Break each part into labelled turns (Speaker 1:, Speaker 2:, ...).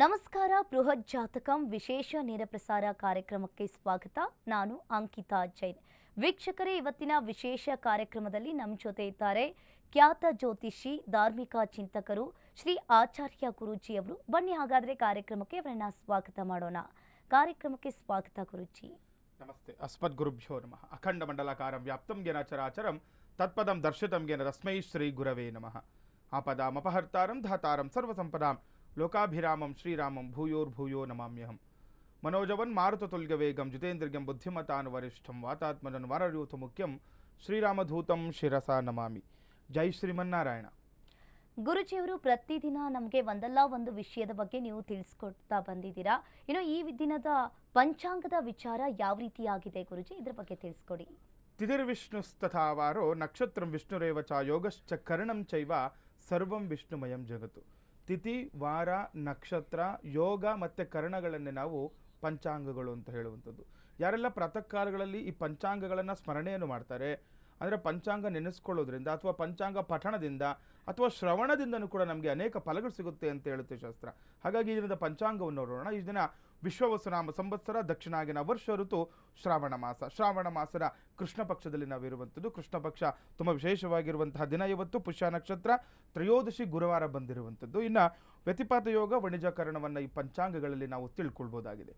Speaker 1: ನಮಸ್ಕಾರ, ಬೃಹತ್ ಜಾತಕಂ ವಿಶೇಷ ನೇರ ಪ್ರಸಾರ ಕಾರ್ಯಕ್ರಮಕ್ಕೆ ಸ್ವಾಗತ. ನಾನು ಅಂಕಿತಾ ಜೈನ್. ವೀಕ್ಷಕರೇ, ಇವತ್ತಿನ ವಿಶೇಷ ಕಾರ್ಯಕ್ರಮದಲ್ಲಿ ನಮ್ಮ ಜೊತೆ ಇದ್ದಾರೆ ಖ್ಯಾತ ಜ್ಯೋತಿಷಿ, ಧಾರ್ಮಿಕ ಚಿಂತಕರು ಶ್ರೀ ಆಚಾರ್ಯ ಗುರುಜಿ ಅವರು ಬನ್ನಿ ಹಾಗಾದರೆ ಕಾರ್ಯಕ್ರಮಕ್ಕೆ ಅವರನ್ನ ಸ್ವಾಗತ ಮಾಡೋಣ. ಕಾರ್ಯಕ್ರಮಕ್ಕೆ ಸ್ವಾಗತ ಗುರುಜಿ.
Speaker 2: ನಮಸ್ತೆ. ಅಸ್ಮದ್ಗುರುಭ್ಯೋ ನಮಃ. ಅಖಂಡ ಮಂಡಲಕಾರಂ ವ್ಯಾಪ್ತಂ ಗೆನಚರಾಚರಂ ತತ್ಪದಂ ದರ್ಶಿತಂ ಗೆನ ತಸ್ಮೈ ಶ್ರೀ ಗುರವೇ ನಮಃ. ಆಪದಾಮಪಹರ್ತಾರಂ ಧಾತಾರಂ ಸರ್ವಸಂಪದಾಂ ಲೋಕಾಭಿರಾಮಂ ಶ್ರೀರಾಮಂ ಭೂಯೋರ್ಭೂಯೋ ನಮಾಮ್ಯಹಂ ಮನೋಜವನ್ ಮಾರುತತುಲ್ಯ ವೇಗಂ ಜಿತೇಂದ್ರಿಯಂ ಬುದ್ಧಿಮತಾನ್ ವರಿಷ್ಠಂ ವಾತಾತ್ಮಜನ್ ವರಯೂಥ ಮುಖ್ಯಂ ಶ್ರೀರಾಮಧೂತಂ ಶಿರಸ ನಮಾಮಿ ಜೈ ಶ್ರೀಮನ್ನಾರಾಯಣ
Speaker 1: ಗುರುಜಿಯವರು ಪ್ರತಿದಿನ ನಮಗೆ ಒಂದಲ್ಲ ಒಂದು ವಿಷಯದ ಬಗ್ಗೆ ನೀವು ತಿಳಿಸ್ಕೊಡ್ತಾ ಬಂದಿದ್ದೀರಾ ಇನ್ನು ಈ ದಿನದ ಪಂಚಾಂಗದ ವಿಚಾರ ಯಾವ ರೀತಿಯಾಗಿದೆ ಗುರುಜಿ ಇದ್ರ ಬಗ್ಗೆ ತಿಳಿಸ್ಕೊಡಿ
Speaker 2: ತಿಥಿರ್ವಿಷ್ಣುಸ್ತಥಾವಾರೋ ನಕ್ಷತ್ರಂ ವಿಷ್ಣುರೇವ ಚ ಯೋಗಶ್ಚ ಕರ್ಣಂ ಚೈವ ಸರ್ವಂ ವಿಷ್ಣುಮಯಂ ಜಗತ್ತು ತಿಥಿ, ವಾರ, ನಕ್ಷತ್ರ, ಯೋಗ ಮತ್ತು ಕರ್ಣಗಳನ್ನೇ ನಾವು ಪಂಚಾಂಗಗಳು ಅಂತ ಹೇಳುವಂಥದ್ದು. ಯಾರೆಲ್ಲ ಪ್ರಾತಃ ಕಾಲಗಳಲ್ಲಿ ಈ ಪಂಚಾಂಗಗಳನ್ನು ಸ್ಮರಣೆಯನ್ನು ಮಾಡ್ತಾರೆ, ಅಂದರೆ ಪಂಚಾಂಗ ನೆನೆಸ್ಕೊಳ್ಳೋದ್ರಿಂದ ಅಥವಾ ಪಂಚಾಂಗ ಪಠಣದಿಂದ ಅಥವಾ ಶ್ರವಣದಿಂದನೂ ಕೂಡ ನಮಗೆ ಅನೇಕ ಫಲಗಳು ಸಿಗುತ್ತೆ ಅಂತ ಹೇಳುತ್ತೆ ಶಾಸ್ತ್ರ. ಹಾಗಾಗಿ ಇದರಿಂದ ಪಂಚಾಂಗವನ್ನು ನೋಡೋಣ. ಈ ದಿನ ವಿಶ್ವವಸುನಾಮ ಸಂವತ್ಸರ ದಕ್ಷಿಣಾಗಿನ ವರ್ಷ ಋತು ಶ್ರಾವಣ ಮಾಸ. ಶ್ರಾವಣ ಮಾಸದ ಕೃಷ್ಣ ಪಕ್ಷದಲ್ಲಿ ನಾವಿರುವಂಥದ್ದು. ಕೃಷ್ಣ ಪಕ್ಷ ತುಂಬ ವಿಶೇಷವಾಗಿರುವಂತಹ ದಿನ ಇವತ್ತು. ಪುಷ್ಯ ನಕ್ಷತ್ರ, ತ್ರಯೋದಶಿ ಗುರುವಾರ ಬಂದಿರುವಂಥದ್ದು. ಇನ್ನು ವ್ಯತಿಪಾತ ಯೋಗ, ವಣಿಜಕರಣವನ್ನು ಈ ಪಂಚಾಂಗಗಳಲ್ಲಿ ನಾವು ತಿಳ್ಕೊಳ್ಬೋದಾಗಿದೆ.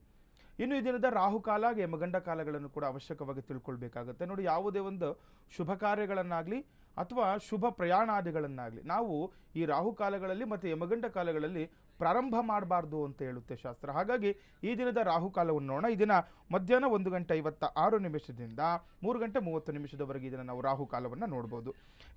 Speaker 2: ಇನ್ನು ಈ ದಿನದ ರಾಹುಕಾಲ ಯಮಗಂಡ ಕಾಲಗಳನ್ನು ಕೂಡ ಅವಶ್ಯಕವಾಗಿ ತಿಳ್ಕೊಳ್ಬೇಕಾಗುತ್ತೆ. ನೋಡಿ, ಯಾವುದೇ ಒಂದು ಶುಭ ಕಾರ್ಯಗಳನ್ನಾಗಲಿ ಅಥವಾ ಶುಭ ಪ್ರಯಾಣಾದಿಗಳನ್ನಾಗಲಿ ನಾವು ಈ ರಾಹುಕಾಲಗಳಲ್ಲಿ ಮತ್ತು ಯಮಗಂಡ ಕಾಲಗಳಲ್ಲಿ ಪ್ರಾರಂಭ ಮಾಡಬಾರ್ದು ಅಂತ ಹೇಳುತ್ತೆ ಶಾಸ್ತ್ರ. ಹಾಗಾಗಿ ಈ ದಿನದ ರಾಹುಕಾಲವನ್ನು ನೋಡೋಣ. ಈ ದಿನ ಮಧ್ಯಾಹ್ನ ಒಂದು ಗಂಟೆ ಐವತ್ತ ಆರು ನಿಮಿಷದಿಂದ ಮೂರು ಗಂಟೆ ಮೂವತ್ತು ನಿಮಿಷದವರೆಗೆ ಇದನ್ನು ನಾವು ರಾಹುಕಾಲವನ್ನು ನೋಡ್ಬೋದು.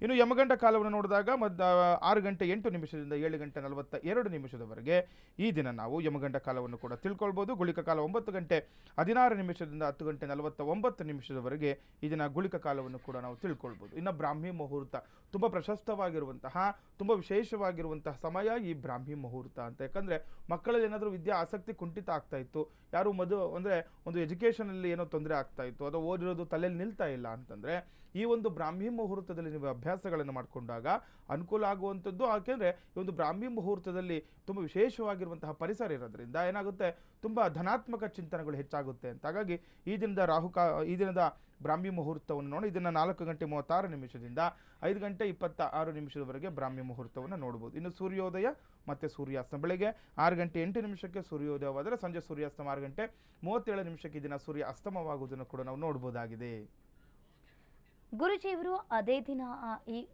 Speaker 2: ಇನ್ನು ಯಮಗಂಡ ಕಾಲವನ್ನು ನೋಡಿದಾಗ ಮದ್ ಆರು ಗಂಟೆ ಎಂಟು ನಿಮಿಷದಿಂದ ಏಳು ಗಂಟೆ ನಲವತ್ತ ಎರಡು ನಿಮಿಷದವರೆಗೆ ಈ ದಿನ ನಾವು ಯಮಗಂಡ ಕಾಲವನ್ನು ಕೂಡ ತಿಳ್ಕೊಳ್ಬೋದು. ಗುಳಿಕ ಕಾಲ ಒಂಬತ್ತು ಗಂಟೆ ಹದಿನಾರು ನಿಮಿಷದಿಂದ ಹತ್ತು ಗಂಟೆ ನಲವತ್ತ ಒಂಬತ್ತು ನಿಮಿಷದವರೆಗೆ ಈ ದಿನ ಗುಳಿಕ ಕಾಲವನ್ನು ಕೂಡ ನಾವು ತಿಳ್ಕೊಳ್ಬೋದು. ಇನ್ನು ಬ್ರಾಹ್ಮಿ ಮುಹೂರ್ತ ತುಂಬ ಪ್ರಶಸ್ತವಾಗಿರುವಂತಹ, ತುಂಬ ವಿಶೇಷವಾಗಿರುವಂತಹ ಸಮಯ ಈ ಬ್ರಾಹ್ಮಿ ಮುಹೂರ್ತ ಅಂತ. ಯಾಕಂದರೆ ಮಕ್ಕಳಲ್ಲಿ ಏನಾದರೂ ವಿದ್ಯಾ ಆಸಕ್ತಿ ಕುಂಠಿತ ಆಗ್ತಾ ಇತ್ತು, ಯಾರು ಮದು ಅಂದರೆ ಒಂದು ಎಜುಕೇಷನಲ್ಲಿ ಏನೋ ತೊಂದರೆ ಆಗ್ತಾ ಇತ್ತು, ಅಥವಾ ಓದಿರೋದು ತಲೆಯಲ್ಲಿ ನಿಲ್ತಾ ಇಲ್ಲ ಅಂತಂದರೆ, ಈ ಒಂದು ಬ್ರಾಹ್ಮಿ ಮುಹೂರ್ತದಲ್ಲಿ ನೀವು ಅಭ್ಯಾಸಗಳನ್ನು ಮಾಡಿಕೊಂಡಾಗ ಅನುಕೂಲ ಆಗುವಂಥದ್ದು, ಯಾಕೆಂದರೆ ಈ ಒಂದು ಬ್ರಾಹ್ಮಿ ಮುಹೂರ್ತದಲ್ಲಿ ತುಂಬ ವಿಶೇಷವಾಗಿರುವಂತಹ ಪರಿಸರ ಇರೋದ್ರಿಂದ ಏನಾಗುತ್ತೆ, ತುಂಬ ಧನಾತ್ಮಕ ಚಿಂತನೆಗಳು ಹೆಚ್ಚಾಗುತ್ತೆ ಅಂತ. ಹಾಗಾಗಿ ಈ ದಿನದ ರಾಹುಕಾ ಈ ದಿನದ ಬ್ರಾಹ್ಮಿ ಮುಹೂರ್ತವನ್ನು ನೋಡಿ ಇದನ್ನು ನಾಲ್ಕು ಗಂಟೆ ಮೂವತ್ತಾರು ನಿಮಿಷದಿಂದ ಐದು ಗಂಟೆ ಇಪ್ಪತ್ತ ಆರು ನಿಮಿಷದವರೆಗೆ ಬ್ರಾಹ್ಮಿ ಮುಹೂರ್ತವನ್ನು ನೋಡ್ಬೋದು. ಇನ್ನು ಸೂರ್ಯೋದಯ ಮತ್ತು ಸೂರ್ಯಾಸ್ತ ಬೆಳಗ್ಗೆ ಆರು ಗಂಟೆ ಎಂಟು ನಿಮಿಷಕ್ಕೆ ಸೂರ್ಯೋದಯವಾದರೆ ಸಂಜೆ ಸೂರ್ಯಾಸ್ತ ಆರು ಗಂಟೆ ಮೂವತ್ತೇಳು ನಿಮಿಷಕ್ಕೆ ದಿನ ಸೂರ್ಯ ಅಸ್ತಮವಾಗುವುದನ್ನು ಕೂಡ ನಾವು ನೋಡ್ಬೋದಾಗಿದೆ.
Speaker 1: ಗುರುಜಿಯವರು ಅದೇ ದಿನ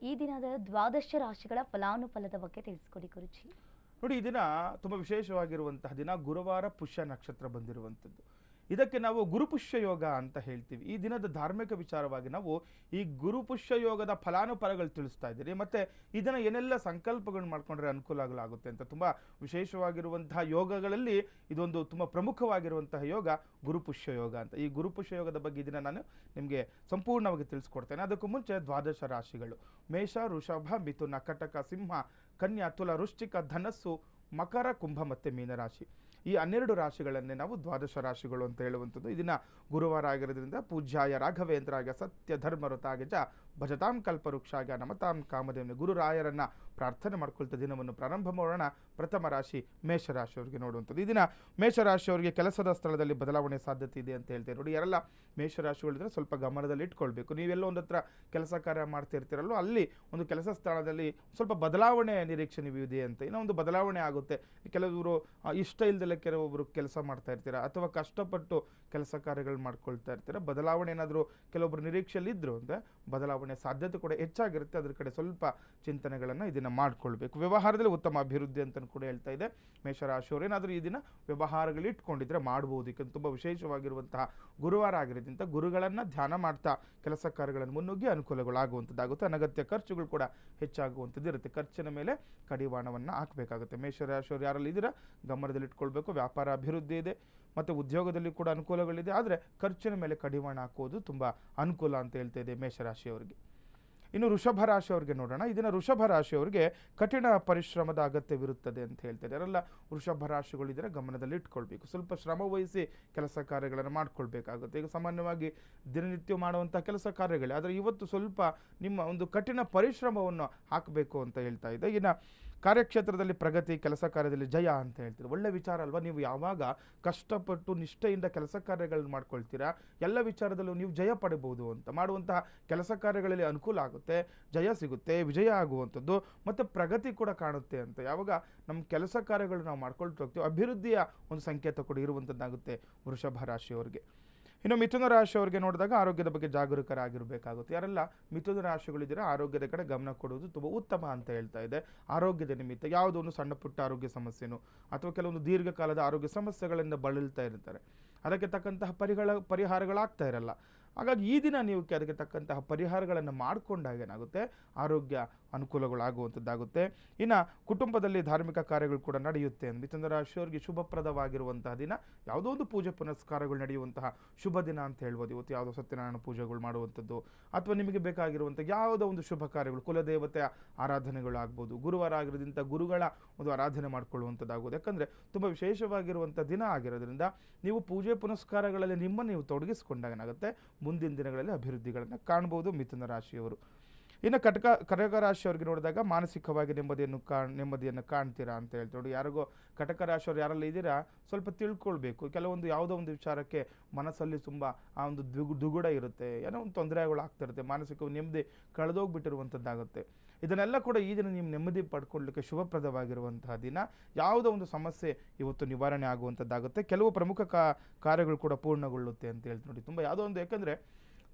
Speaker 1: ಈ ದಿನದ ದ್ವಾದಶ ರಾಶಿಗಳ ಫಲಾನುಫಲದ ಬಗ್ಗೆ ತಿಳಿಸ್ಕೊಡಿ ಗುರುಜಿ.
Speaker 2: ನೋಡಿ ಈ ದಿನ ತುಂಬ ವಿಶೇಷವಾಗಿರುವಂತಹ ದಿನ ಗುರುವಾರ ಪುಷ್ಯ ನಕ್ಷತ್ರ ಬಂದಿರುವಂಥದ್ದು. ಇದಕ್ಕೆ ನಾವು ಗುರುಪುಷ್ಯ ಯೋಗ ಅಂತ ಹೇಳ್ತೀವಿ. ಈ ದಿನದ ಧಾರ್ಮಿಕ ವಿಚಾರವಾಗಿ ನಾವು ಈ ಗುರುಪುಷ್ಯ ಯೋಗದ ಫಲಾನುಫಲಗಳು ತಿಳಿಸ್ತಾ ಇದ್ದೀರಿ. ಮತ್ತು ಇದನ್ನು ಏನೆಲ್ಲ ಸಂಕಲ್ಪಗಳು ಮಾಡ್ಕೊಂಡ್ರೆ ಅನುಕೂಲಗಳಾಗುತ್ತೆ ಅಂತ ತುಂಬ ವಿಶೇಷವಾಗಿರುವಂತಹ ಯೋಗಗಳಲ್ಲಿ ಇದೊಂದು ತುಂಬ ಪ್ರಮುಖವಾಗಿರುವಂತಹ ಯೋಗ ಗುರುಪುಷ್ಯ ಯೋಗ ಅಂತ. ಈ ಗುರುಪುಷ್ಯ ಯೋಗದ ಬಗ್ಗೆ ಇದನ್ನು ನಾನು ನಿಮಗೆ ಸಂಪೂರ್ಣವಾಗಿ ತಿಳಿಸ್ಕೊಡ್ತೇನೆ. ಅದಕ್ಕೂ ಮುಂಚೆ ದ್ವಾದಶ ರಾಶಿಗಳು. ಮೇಷ ಋಷಭ ಮಿಥುನ, ಕಟಕ, ಸಿಂಹ, ಕನ್ಯಾ ತುಲ ವೃಶ್ಚಿಕ ಧನಸ್ಸು, ಮಕರ, ಕುಂಭ ಮತ್ತು ಮೀನರಾಶಿ. ಈ ಹನ್ನೆರಡು ರಾಶಿಗಳನ್ನೇ ನಾವು ದ್ವಾದಶ ರಾಶಿಗಳು ಅಂತ ಹೇಳುವಂಥದ್ದು. ಇದನ್ನು ಗುರುವಾರ ಆಗಿರೋದ್ರಿಂದ ಪೂಜ್ಯಾಯ ರಾಘವೇಂದ್ರಾಗ ಸತ್ಯ ಧರ್ಮರತಾಗ ಜ ಭಜತಾಂ ಕಲ್ಪವೃಕ್ಷಾಗ ನಮತಾಂ ಕಾಮದೇವನ ಗುರುರಾಯರನ್ನ ಪ್ರಾರ್ಥನೆ ಮಾಡ್ಕೊಳ್ತಾ ದಿನವನ್ನು ಪ್ರಾರಂಭ ಮಾಡೋಣ. ಪ್ರಥಮ ರಾಶಿ ಮೇಷರಾಶಿಯವರಿಗೆ ನೋಡುವಂಥದ್ದು. ಈ ದಿನ ಮೇಷರಾಶಿಯವರಿಗೆ ಕೆಲಸದ ಸ್ಥಳದಲ್ಲಿ ಬದಲಾವಣೆ ಸಾಧ್ಯತೆ ಇದೆ ಅಂತ ಹೇಳ್ತೇವೆ ನೋಡಿ, ಯಾರೆಲ್ಲ ಮೇಷರಾಶಿಗಳಿದ್ರೆ ಸ್ವಲ್ಪ ಗಮನದಲ್ಲಿ ಇಟ್ಕೊಳ್ಬೇಕು. ನೀವೆಲ್ಲ ಒಂದು ಹತ್ರ ಕೆಲಸ ಕಾರ್ಯ ಮಾಡ್ತಾ ಇರ್ತೀರಲ್ಲೋ ಅಲ್ಲಿ ಒಂದು ಕೆಲಸ ಸ್ಥಳದಲ್ಲಿ ಸ್ವಲ್ಪ ಬದಲಾವಣೆ ನಿರೀಕ್ಷೆ ನೀವು ಇದೆ ಅಂತ. ಏನೋ ಒಂದು ಬದಲಾವಣೆ ಆಗುತ್ತೆ. ಕೆಲವರು ಇಷ್ಟ ಇಲ್ದಲೆ ಕೆಲವೊಬ್ಬರು ಕೆಲಸ ಮಾಡ್ತಾ ಇರ್ತೀರ, ಅಥವಾ ಕಷ್ಟಪಟ್ಟು ಕೆಲಸ ಕಾರ್ಯಗಳು ಮಾಡ್ಕೊಳ್ತಾ ಇರ್ತೀರ, ಬದಲಾವಣೆ ಏನಾದರೂ ಕೆಲವೊಬ್ಬರು ನಿರೀಕ್ಷೆಯಲ್ಲಿ ಇದ್ದರು ಅಂದರೆ ಬದಲಾವಣೆ ಸಾಧ್ಯತೆ ಕೂಡ ಹೆಚ್ಚಾಗಿರುತ್ತೆ. ಅದ್ರ ಕಡೆ ಸ್ವಲ್ಪ ಚಿಂತನೆಗಳನ್ನು ಇದನ್ನು ಮಾಡಿಕೊಳ್ಬೇಕು. ವ್ಯವಹಾರದಲ್ಲಿ ಉತ್ತಮ ಅಭಿವೃದ್ಧಿ ಅಂತಲೂ ಕೂಡ ಹೇಳ್ತಾ ಇದೆ. ಮೇಷರಾಶಿಯವರು ಏನಾದರೂ ಈ ದಿನ ವ್ಯವಹಾರಗಳು ಇಟ್ಕೊಂಡಿದ್ರೆ ಮಾಡ್ಬೋದು. ಯಾಕಂದ್ರೆ ತುಂಬ ವಿಶೇಷವಾಗಿರುವಂತಹ ಗುರುವಾರ ಆಗಿರೋದ್ರಿಂದ ಗುರುಗಳನ್ನು ಧ್ಯಾನ ಮಾಡ್ತಾ ಕೆಲಸ ಕಾರ್ಯಗಳನ್ನು ಮುನ್ನುಗ್ಗಿ ಅನುಕೂಲಗಳಾಗುವಂಥದ್ದಾಗುತ್ತೆ. ಅನಗತ್ಯ ಖರ್ಚುಗಳು ಕೂಡ ಹೆಚ್ಚಾಗುವಂಥದ್ದು ಇರುತ್ತೆ. ಖರ್ಚಿನ ಮೇಲೆ ಕಡಿವಾಣವನ್ನು ಹಾಕಬೇಕಾಗುತ್ತೆ. ಮೇಷರಾಶಿಯವರು ಯಾರಲ್ಲಿ ಇದ್ದೀರಾ? ಗಮನದಲ್ಲಿ ಇಟ್ಕೊಳ್ಬೇಕು ವ್ಯಾಪಾರ ಅಭಿವೃದ್ಧಿ ಇದೆ. ಮತ್ತು ಉದ್ಯೋಗದಲ್ಲಿ ಕೂಡ ಅನುಕೂಲಗಳಿದೆ. ಆದರೆ ಖರ್ಚಿನ ಮೇಲೆ ಕಡಿವಾಣ ಹಾಕೋದು ತುಂಬ ಅನುಕೂಲ ಅಂತ ಹೇಳ್ತಾ ಇದೆ ಮೇಷರಾಶಿಯವರಿಗೆ. ಇನ್ನು ವೃಷಭ ರಾಶಿಯವರಿಗೆ ನೋಡೋಣ. ಇದನ್ನು ವೃಷಭ ರಾಶಿಯವರಿಗೆ ಕಠಿಣ ಪರಿಶ್ರಮದ ಅಗತ್ಯವಿರುತ್ತದೆ ಅಂತ ಹೇಳ್ತಾರೆ ಯಾರೆಲ್ಲ ವೃಷಭ ರಾಶಿಗಳಿದ್ದರೆ ಗಮನದಲ್ಲಿ ಇಟ್ಕೊಳ್ಬೇಕು. ಸ್ವಲ್ಪ ಶ್ರಮ ವಹಿಸಿ ಕೆಲಸ ಕಾರ್ಯಗಳನ್ನು ಮಾಡ್ಕೊಳ್ಬೇಕಾಗುತ್ತೆ. ಈಗ ಸಾಮಾನ್ಯವಾಗಿ ದಿನನಿತ್ಯ ಮಾಡುವಂಥ ಕೆಲಸ ಕಾರ್ಯಗಳೇ ಆದರೆ ಇವತ್ತು ಸ್ವಲ್ಪ ನಿಮ್ಮ ಒಂದು ಕಠಿಣ ಪರಿಶ್ರಮವನ್ನು ಹಾಕಬೇಕು ಅಂತ ಹೇಳ್ತಾ ಇದೆ. ಇನ್ನು ಕಾರ್ಯಕ್ಷೇತ್ರದಲ್ಲಿ ಪ್ರಗತಿ, ಕೆಲಸ ಕಾರ್ಯದಲ್ಲಿ ಜಯ ಅಂತ ಹೇಳ್ತೀರಿ. ಒಳ್ಳೆ ವಿಚಾರ ಅಲ್ವಾ? ನೀವು ಯಾವಾಗ ಕಷ್ಟಪಟ್ಟು ನಿಷ್ಠೆಯಿಂದ ಕೆಲಸ ಕಾರ್ಯಗಳನ್ನ ಮಾಡ್ಕೊಳ್ತೀರಾ? ಎಲ್ಲ ವಿಚಾರದಲ್ಲೂ ನೀವು ಜಯ ಪಡಿಬಹುದು ಅಂತ. ಮಾಡುವಂತಹ ಕೆಲಸ ಕಾರ್ಯಗಳಲ್ಲಿ ಅನುಕೂಲ ಆಗುತ್ತೆ, ಜಯ ಸಿಗುತ್ತೆ, ವಿಜಯ ಆಗುವಂಥದ್ದು, ಮತ್ತು ಪ್ರಗತಿ ಕೂಡ ಕಾಣುತ್ತೆ ಅಂತ. ಯಾವಾಗ ನಮ್ಮ ಕೆಲಸ ಕಾರ್ಯಗಳು ನಾವು ಮಾಡ್ಕೊಳ್ತಾ ಹೋಗ್ತೀವಿ, ಅಭಿವೃದ್ಧಿಯ ಒಂದು ಸಂಕೇತ ಕೂಡ ಇರುವಂಥದ್ದಾಗುತ್ತೆ ವೃಷಭ ರಾಶಿಯವರಿಗೆ. ಇನ್ನು ಮಿಥುನ ರಾಶಿಯವರಿಗೆ ನೋಡಿದಾಗ ಆರೋಗ್ಯದ ಬಗ್ಗೆ ಜಾಗರೂಕರಾಗಿರಬೇಕಾಗುತ್ತೆ. ಯಾರೆಲ್ಲ ಮಿಥುನ ರಾಶಿಗಳಿದ್ದೀರಾ, ಆರೋಗ್ಯದ ಕಡೆ ಗಮನ ಕೊಡುವುದು ತುಂಬ ಉತ್ತಮ ಅಂತ ಹೇಳ್ತಾ ಇದೆ. ಆರೋಗ್ಯದ ನಿಮಿತ್ತ ಯಾವುದೋ ಒಂದು ಸಣ್ಣ ಪುಟ್ಟ ಆರೋಗ್ಯ ಸಮಸ್ಯೆನೋ ಅಥವಾ ಕೆಲವೊಂದು ದೀರ್ಘಕಾಲದ ಆರೋಗ್ಯ ಸಮಸ್ಯೆಗಳಿಂದ ಬಳಲ್ತಾ ಇರ್ತಾರೆ. ಅದಕ್ಕೆ ತಕ್ಕಂತಹ ಪರಿಗಳ, ಪರಿಹಾರಗಳಾಗ್ತಾ ಇರಲ್ಲ. ಹಾಗಾಗಿ ಈ ದಿನ ನೀವು ಅದಕ್ಕೆ ತಕ್ಕಂತಹ ಪರಿಹಾರಗಳನ್ನು ಮಾಡಿಕೊಂಡಾಗ ಏನಾಗುತ್ತೆ? ಆರೋಗ್ಯ ಅನುಕೂಲಗಳಾಗುವಂಥದ್ದಾಗುತ್ತೆ. ಇನ್ನು ಕುಟುಂಬದಲ್ಲಿ ಧಾರ್ಮಿಕ ಕಾರ್ಯಗಳು ಕೂಡ ನಡೆಯುತ್ತೆ ಮಿಥುನ ರಾಶಿಯವರಿಗೆ ಶುಭಪ್ರದವಾಗಿರುವಂತಹ ದಿನ, ಯಾವುದೋ ಒಂದು ಪೂಜೆ ಪುನಸ್ಕಾರಗಳು ನಡೆಯುವಂತಹ ಶುಭ ದಿನ ಅಂತ ಹೇಳ್ಬೋದು. ಇವತ್ತು ಯಾವುದೋ ಸತ್ಯನಾರಾಯಣ ಪೂಜೆಗಳು ಮಾಡುವಂಥದ್ದು, ಅಥವಾ ನಿಮಗೆ ಬೇಕಾಗಿರುವಂಥ ಯಾವುದೋ ಒಂದು ಶುಭ ಕಾರ್ಯಗಳು ಕುಲದೇವತೆಯ ಆರಾಧನೆಗಳು ಆಗ್ಬೋದು, ಗುರುವಾರ ಆಗಿರೋದ್ರಿಂದ ಗುರುಗಳ ಒಂದು ಆರಾಧನೆ ಮಾಡಿಕೊಳ್ಳುವಂಥದ್ದಾಗೋದು ಯಾಕಂದರೆ ತುಂಬ ವಿಶೇಷವಾಗಿರುವಂಥ ದಿನ ಆಗಿರೋದ್ರಿಂದ ನೀವು ಪೂಜೆ ಪುನಸ್ಕಾರಗಳಲ್ಲಿ ನಿಮ್ಮನ್ನು ನೀವು ತೊಡಗಿಸಿಕೊಂಡಾಗ ಏನಾಗುತ್ತೆ ಮುಂದಿನ ದಿನಗಳಲ್ಲಿ ಅಭಿವೃದ್ಧಿಗಳನ್ನು ಕಾಣ್ಬೋದು ಮಿಥುನ ರಾಶಿಯವರು. ಇನ್ನು ಕಟಕ ಕಟಕ ರಾಶಿಯವ್ರಿಗೆ ನೋಡಿದಾಗ ಮಾನಸಿಕವಾಗಿ ನೆಮ್ಮದಿಯನ್ನು ಕಾಣ್ ನೆಮ್ಮದಿಯನ್ನು ಕಾಣ್ತೀರಾ ಅಂತ ಹೇಳ್ತೀವಿ ನೋಡಿ, ಯಾರಿಗೋ ಕಟಕ ರಾಶಿಯವ್ರು ಯಾರೆಲ್ಲ ಇದ್ದೀರಾ, ಸ್ವಲ್ಪ ತಿಳ್ಕೊಳ್ಬೇಕು. ಕೆಲವೊಂದು ಯಾವುದೋ ಒಂದು ವಿಚಾರಕ್ಕೆ ಮನಸ್ಸಲ್ಲಿ ತುಂಬ ಆ ಒಂದು ದುಗು ದುಗುಡ ಇರುತ್ತೆ. ಏನೋ ಒಂದು ತೊಂದರೆಗಳು ಆಗ್ತಿರುತ್ತೆ ಮಾನಸಿಕ ನೆಮ್ಮದಿ ಕಳೆದೋಗ್ಬಿಟ್ಟಿರುವಂಥದ್ದಾಗುತ್ತೆ. ಇದನ್ನೆಲ್ಲ ಕೂಡ ಈ ದಿನ ನಿಮ್ಮ ನೆಮ್ಮದಿ ಪಡ್ಕೊಳ್ಳಲಿಕ್ಕೆ ಶುಭಪ್ರದವಾಗಿರುವಂತಹ ದಿನ. ಯಾವುದೋ ಒಂದು ಸಮಸ್ಯೆ ಇವತ್ತು ನಿವಾರಣೆ ಆಗುವಂಥದ್ದಾಗುತ್ತೆ. ಕೆಲವು ಪ್ರಮುಖ ಕಾರ್ಯಗಳು ಕೂಡ ಪೂರ್ಣಗೊಳ್ಳುತ್ತೆ ಅಂತ ಹೇಳ್ತೀನಿ ನೋಡಿ, ತುಂಬ ಯಾವುದೋ ಒಂದು, ಯಾಕಂದರೆ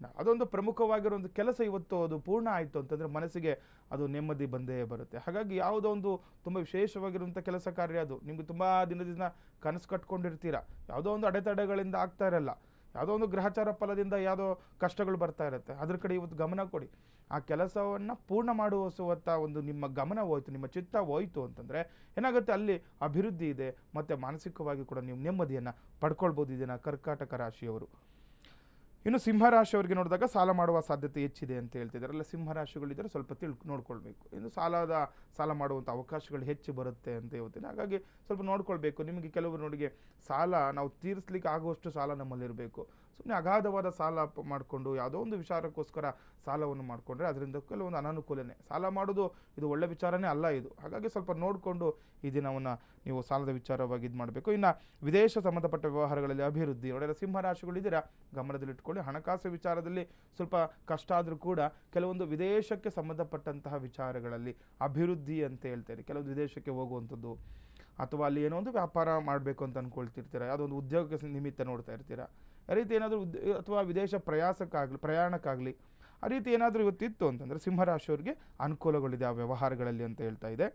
Speaker 2: ಅದೊಂದು ಪ್ರಮುಖವಾಗಿರೋ ಒಂದು ಕೆಲಸ ಇವತ್ತು ಅದು ಪೂರ್ಣ ಆಯಿತು ಅಂತಂದರೆ ಮನಸ್ಸಿಗೆ ಅದು ನೆಮ್ಮದಿ ಬಂದೇ ಬರುತ್ತೆ. ಹಾಗಾಗಿ ಯಾವುದೋ ಒಂದು ತುಂಬ ವಿಶೇಷವಾಗಿರುವಂಥ ಕೆಲಸ ಕಾರ್ಯ ಅದು. ನಿಮಗೆ ತುಂಬ ದಿನದಿಂದ ಕನಸು ಕಟ್ಕೊಂಡಿರ್ತೀರ. ಯಾವುದೋ ಒಂದು ಅಡೆತಡೆಗಳಿಂದ ಆಗ್ತಾ ಇರಲ್ಲ. ಯಾವುದೋ ಒಂದು ಗ್ರಹಚಾರ ಫಲದಿಂದ ಯಾವುದೋ ಕಷ್ಟಗಳು ಬರ್ತಾ ಇರುತ್ತೆ. ಅದ್ರ ಕಡೆ ಇವತ್ತು ಗಮನ ಕೊಡಿ. ಆ ಕೆಲಸವನ್ನು ಪೂರ್ಣ ಮಾಡುವಸುವತ್ತ ಒಂದು ನಿಮ್ಮ ಗಮನ ಹೋಯಿತು, ನಿಮ್ಮ ಚಿತ್ತ ಹೋಯಿತು ಅಂತಂದರೆ ಏನಾಗುತ್ತೆ? ಅಲ್ಲಿ ಅಭಿವೃದ್ಧಿ ಇದೆ. ಮತ್ತು ಮಾನಸಿಕವಾಗಿ ಕೂಡ ನೀವು ನೆಮ್ಮದಿಯನ್ನು ಪಡ್ಕೊಳ್ಬೋದು ಇದನ್ನು ಕರ್ಕಾಟಕ ರಾಶಿಯವರು. ಇನ್ನು ಸಿಂಹರಾಶಿಯವರಿಗೆ ನೋಡಿದಾಗ ಸಾಲ ಮಾಡುವ ಸಾಧ್ಯತೆ ಹೆಚ್ಚಿದೆ ಅಂತ ಹೇಳ್ತಿದ್ದಾರೆ. ಅಲ್ಲ, ಸಿಂಹರಾಶಿಗಳಿದ್ದರೆ ಸ್ವಲ್ಪ ತಿಳ್, ನೋಡ್ಕೊಳ್ಬೇಕು. ಇನ್ನು ಸಾಲದ, ಸಾಲ ಮಾಡುವಂಥ ಅವಕಾಶಗಳು ಹೆಚ್ಚು ಬರುತ್ತೆ ಅಂತ ಹೇಳ್ತೀನಿ. ಹಾಗಾಗಿ ಸ್ವಲ್ಪ ನೋಡ್ಕೊಳ್ಬೇಕು. ನಿಮಗೆ ಕೆಲವರು ನೋಡಿಗೆ ಸಾಲ ನಾವು ತೀರಿಸ್ಲಿಕ್ಕೆ ಆಗುವಷ್ಟು ಸಾಲ ನಮ್ಮಲ್ಲಿರಬೇಕು. ಸುಮ್ಮನೆ ಅಗಾಧವಾದ ಸಾಲ ಮಾಡಿಕೊಂಡು ಯಾವುದೋ ಒಂದು ವಿಚಾರಕ್ಕೋಸ್ಕರ ಸಾಲವನ್ನು ಮಾಡಿಕೊಂಡ್ರೆ ಅದರಿಂದ ಕೆಲವೊಂದು ಅನಾನುಕೂಲನೇ. ಸಾಲ ಮಾಡೋದು ಇದು ಒಳ್ಳೆ ವಿಚಾರನೇ ಅಲ್ಲ ಇದು. ಹಾಗಾಗಿ ಸ್ವಲ್ಪ ನೋಡಿಕೊಂಡು ಈ ದಿನವನ್ನು ನೀವು ಸಾಲದ ವಿಚಾರವಾಗಿ ಇದು ಮಾಡಬೇಕು. ಇನ್ನು ವಿದೇಶ ಸಂಬಂಧಪಟ್ಟ ವ್ಯವಹಾರಗಳಲ್ಲಿ ಅಭಿವೃದ್ಧಿ. ನೋಡಿದ್ರೆ ಸಿಂಹರಾಶಿಗಳಿದ್ದೀರಾ ಗಮನದಲ್ಲಿಟ್ಕೊಳ್ಳಿ. ಹಣಕಾಸು ವಿಚಾರದಲ್ಲಿ ಸ್ವಲ್ಪ ಕಷ್ಟ ಆದರೂ ಕೂಡ ಕೆಲವೊಂದು ವಿದೇಶಕ್ಕೆ ಸಂಬಂಧಪಟ್ಟಂತಹ ವಿಚಾರಗಳಲ್ಲಿ ಅಭಿವೃದ್ಧಿ ಅಂತ ಹೇಳ್ತಾರೆ ಕೆಲವೊಂದು ವಿದೇಶಕ್ಕೆ ಹೋಗುವಂಥದ್ದು ಅಥವಾ ಅಲ್ಲಿ ಏನೋ ಒಂದು ವ್ಯಾಪಾರ ಮಾಡಬೇಕು ಅಂತ ಅಂದ್ಕೊಳ್ತಿರ್ತೀರ ಯಾವುದೋ ಒಂದು ಉದ್ಯೋಗಕ್ಕೆ ನಿಮಿತ್ತ ನೋಡ್ತಾ ಇರ್ತೀರ? ಆ ರೀತಿ ಏನಾದರೂ ಉದ್ ಅಥವಾ ವಿದೇಶ ಪ್ರಯಾಸಕ್ಕಾಗಲಿ, ಪ್ರಯಾಣಕ್ಕಾಗಲಿ ಆ ರೀತಿ ಏನಾದರೂ ಇವತ್ತಿತ್ತು ಅಂತಂದರೆ ಸಿಂಹರಾಶಿಯವ್ರಿಗೆ ಅನುಕೂಲಗಳಿದೆ ಆ ವ್ಯವಹಾರಗಳಲ್ಲಿ ಅಂತ ಹೇಳ್ತಾ ಇದೆ.